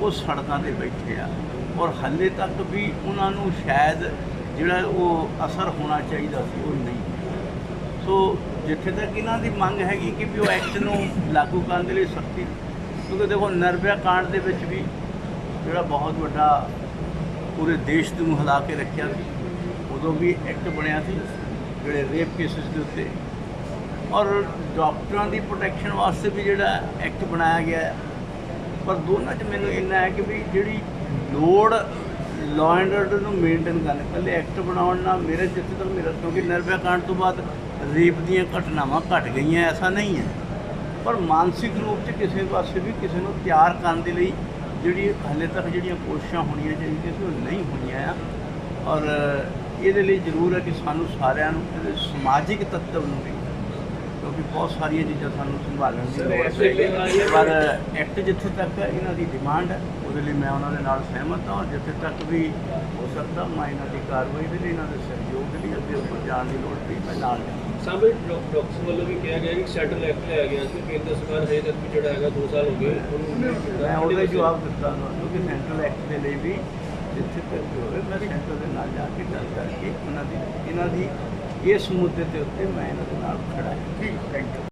ਉਹ ਸੜਕਾਂ ਤੇ ਬੈਠੇ ਆ। ਔਰ ਹਾਲੇ ਤੱਕ ਵੀ ਉਹਨਾਂ ਨੂੰ ਸ਼ਾਇਦ ਜਿਹੜਾ ਉਹ ਅਸਰ ਹੋਣਾ ਚਾਹੀਦਾ ਸੀ, ਉਹ ਨਹੀਂ ਸੋ ਜਿੱਥੇ ਤੱਕ ਇਹਨਾਂ ਦੀ ਮੰਗ ਹੈਗੀ ਕਿ ਵੀ ਉਹ ਐਕਟ ਨੂੰ ਲਾਗੂ ਕਰਨ ਦੇ ਲਈ ਸਖਤੀ, ਕਿਉਂਕਿ ਦੇਖੋ ਨਰਭਿਆ ਕਾਂਡ ਦੇ ਵਿੱਚ ਵੀ ਜਿਹੜਾ ਬਹੁਤ ਵੱਡਾ ਪੂਰੇ ਦੇਸ਼ ਨੂੰ ਹਿਲਾ ਕੇ ਰੱਖਿਆ ਸੀ, ਉਦੋਂ ਵੀ ਐਕਟ ਬਣਿਆ ਸੀ, ਜਿਹੜੇ ਰੇਪ ਕੇਸਿਸ ਦੇ ਉੱਤੇ। ਔਰ ਡਾਕਟਰਾਂ ਦੀ ਪ੍ਰੋਟੈਕਸ਼ਨ ਵਾਸਤੇ ਵੀ ਜਿਹੜਾ ਐਕਟ ਬਣਾਇਆ ਗਿਆ ਪਰ ਦੋਨਾਂ 'ਚ ਮੈਨੂੰ ਇੰਨਾ ਹੈ ਕਿ ਵੀ ਜਿਹੜੀ ਲੋੜ ਲਾਅ ਐਂਡ ਆਰਡਰ ਨੂੰ ਮੇਨਟੇਨ ਕਰਨ ਪਹਿਲੇ ਐਕਟ ਬਣਾਉਣ ਨਾਲ ਮੇਰੇ ਜਿੱਥੇ ਤੱਕ ਮੇਰਾ ਕਿਉਂਕਿ ਨਿਰਭੈ ਕਾਂਡ ਤੋਂ ਬਾਅਦ ਰੇਪ ਦੀਆਂ ਘਟਨਾਵਾਂ ਘਟ ਗਈਆਂ, ਐਸਾ ਨਹੀਂ ਹੈ। ਪਰ ਮਾਨਸਿਕ ਰੂਪ 'ਚ ਕਿਸੇ ਪਾਸੇ ਵੀ ਕਿਸੇ ਨੂੰ ਤਿਆਰ ਕਰਨ ਦੇ ਲਈ ਜਿਹੜੀ ਹਾਲੇ ਤੱਕ ਜਿਹੜੀਆਂ ਕੋਸ਼ਿਸ਼ਾਂ ਹੋਣੀਆਂ ਚਾਹੀਦੀਆਂ ਸੀ, ਉਹ ਨਹੀਂ ਹੋਈਆਂ ਆ। ਔਰ ਇਹਦੇ ਲਈ ਜ਼ਰੂਰ ਹੈ ਕਿ ਸਾਨੂੰ ਸਾਰਿਆਂ ਨੂੰ ਸਮਾਜਿਕ ਤੱਤਵ ਨੂੰ ਵੀ ਕਿਉਂਕਿ ਬਹੁਤ ਸਾਰੀਆਂ ਚੀਜ਼ਾਂ ਸਾਨੂੰ ਸੰਭਾਲਣ ਦੀ ਲੋੜ ਹੈ। ਪਰ ਐਕਟ ਜਿੱਥੇ ਤੱਕ ਇਹਨਾਂ ਦੀ ਡਿਮਾਂਡ ਹੈ ਉਹਦੇ ਲਈ ਮੈਂ ਉਹਨਾਂ ਦੇ ਨਾਲ ਸਹਿਮਤ ਹਾਂ ਜਿੱਥੇ ਤੱਕ ਵੀ ਹੋ ਸਕਦਾ ਮੈਂ ਇਹਨਾਂ ਦੀ ਕਾਰਵਾਈ ਦੇ ਲਈ ਇਹਨਾਂ ਦੇ ਸਹਿਯੋਗ ਦੇ ਲਈ ਅੱਗੇ ਉੱਪਰ ਜਾਣ ਦੀ ਲੋੜ ਪਈ ਮੈਂ ਨਾਲ ਸਾਹਮਣੇ ਡਾਕਟਰਸ ਵੱਲੋਂ ਵੀ ਕਿਹਾ ਗਿਆ ਕਿ ਸੈਟਲ ਐਕਟ ਲਿਆ ਗਿਆ ਸੀ ਕੇਂਦਰ ਸਰਕਾਰ ਹਜੇ ਤੱਕ ਵੀ ਜਿਹੜਾ ਹੈਗਾ 2 ਸਾਲ ਹੋ ਗਏ ਉਹਨੂੰ ਮੈਂ ਉਹਦਾ ਜਵਾਬ ਦਿੱਤਾ ਤੁਹਾਨੂੰ ਕਿ ਸੈਂਟਰਲ ਐਕਟ ਦੇ ਲਈ ਵੀ ਜਿੱਥੇ ਤੱਕ ਵੀ ਹੋਵੇ ਮੈਂ ਸੈਂਟਰ ਦੇ ਨਾਲ ਜਾ ਕੇ ਗੱਲ ਕਰਕੇ ਉਹਨਾਂ ਦੀ ਇਹਨਾਂ ਦੀ ਇਸ ਮੁੱਦੇ ਦੇ ਉੱਤੇ ਮੈਂ ਇਹਨਾਂ ਦੇ ਨਾਲ ਖੜਾ ਹਾਂ। ਠੀਕ ਥੈਂਕ ਯੂ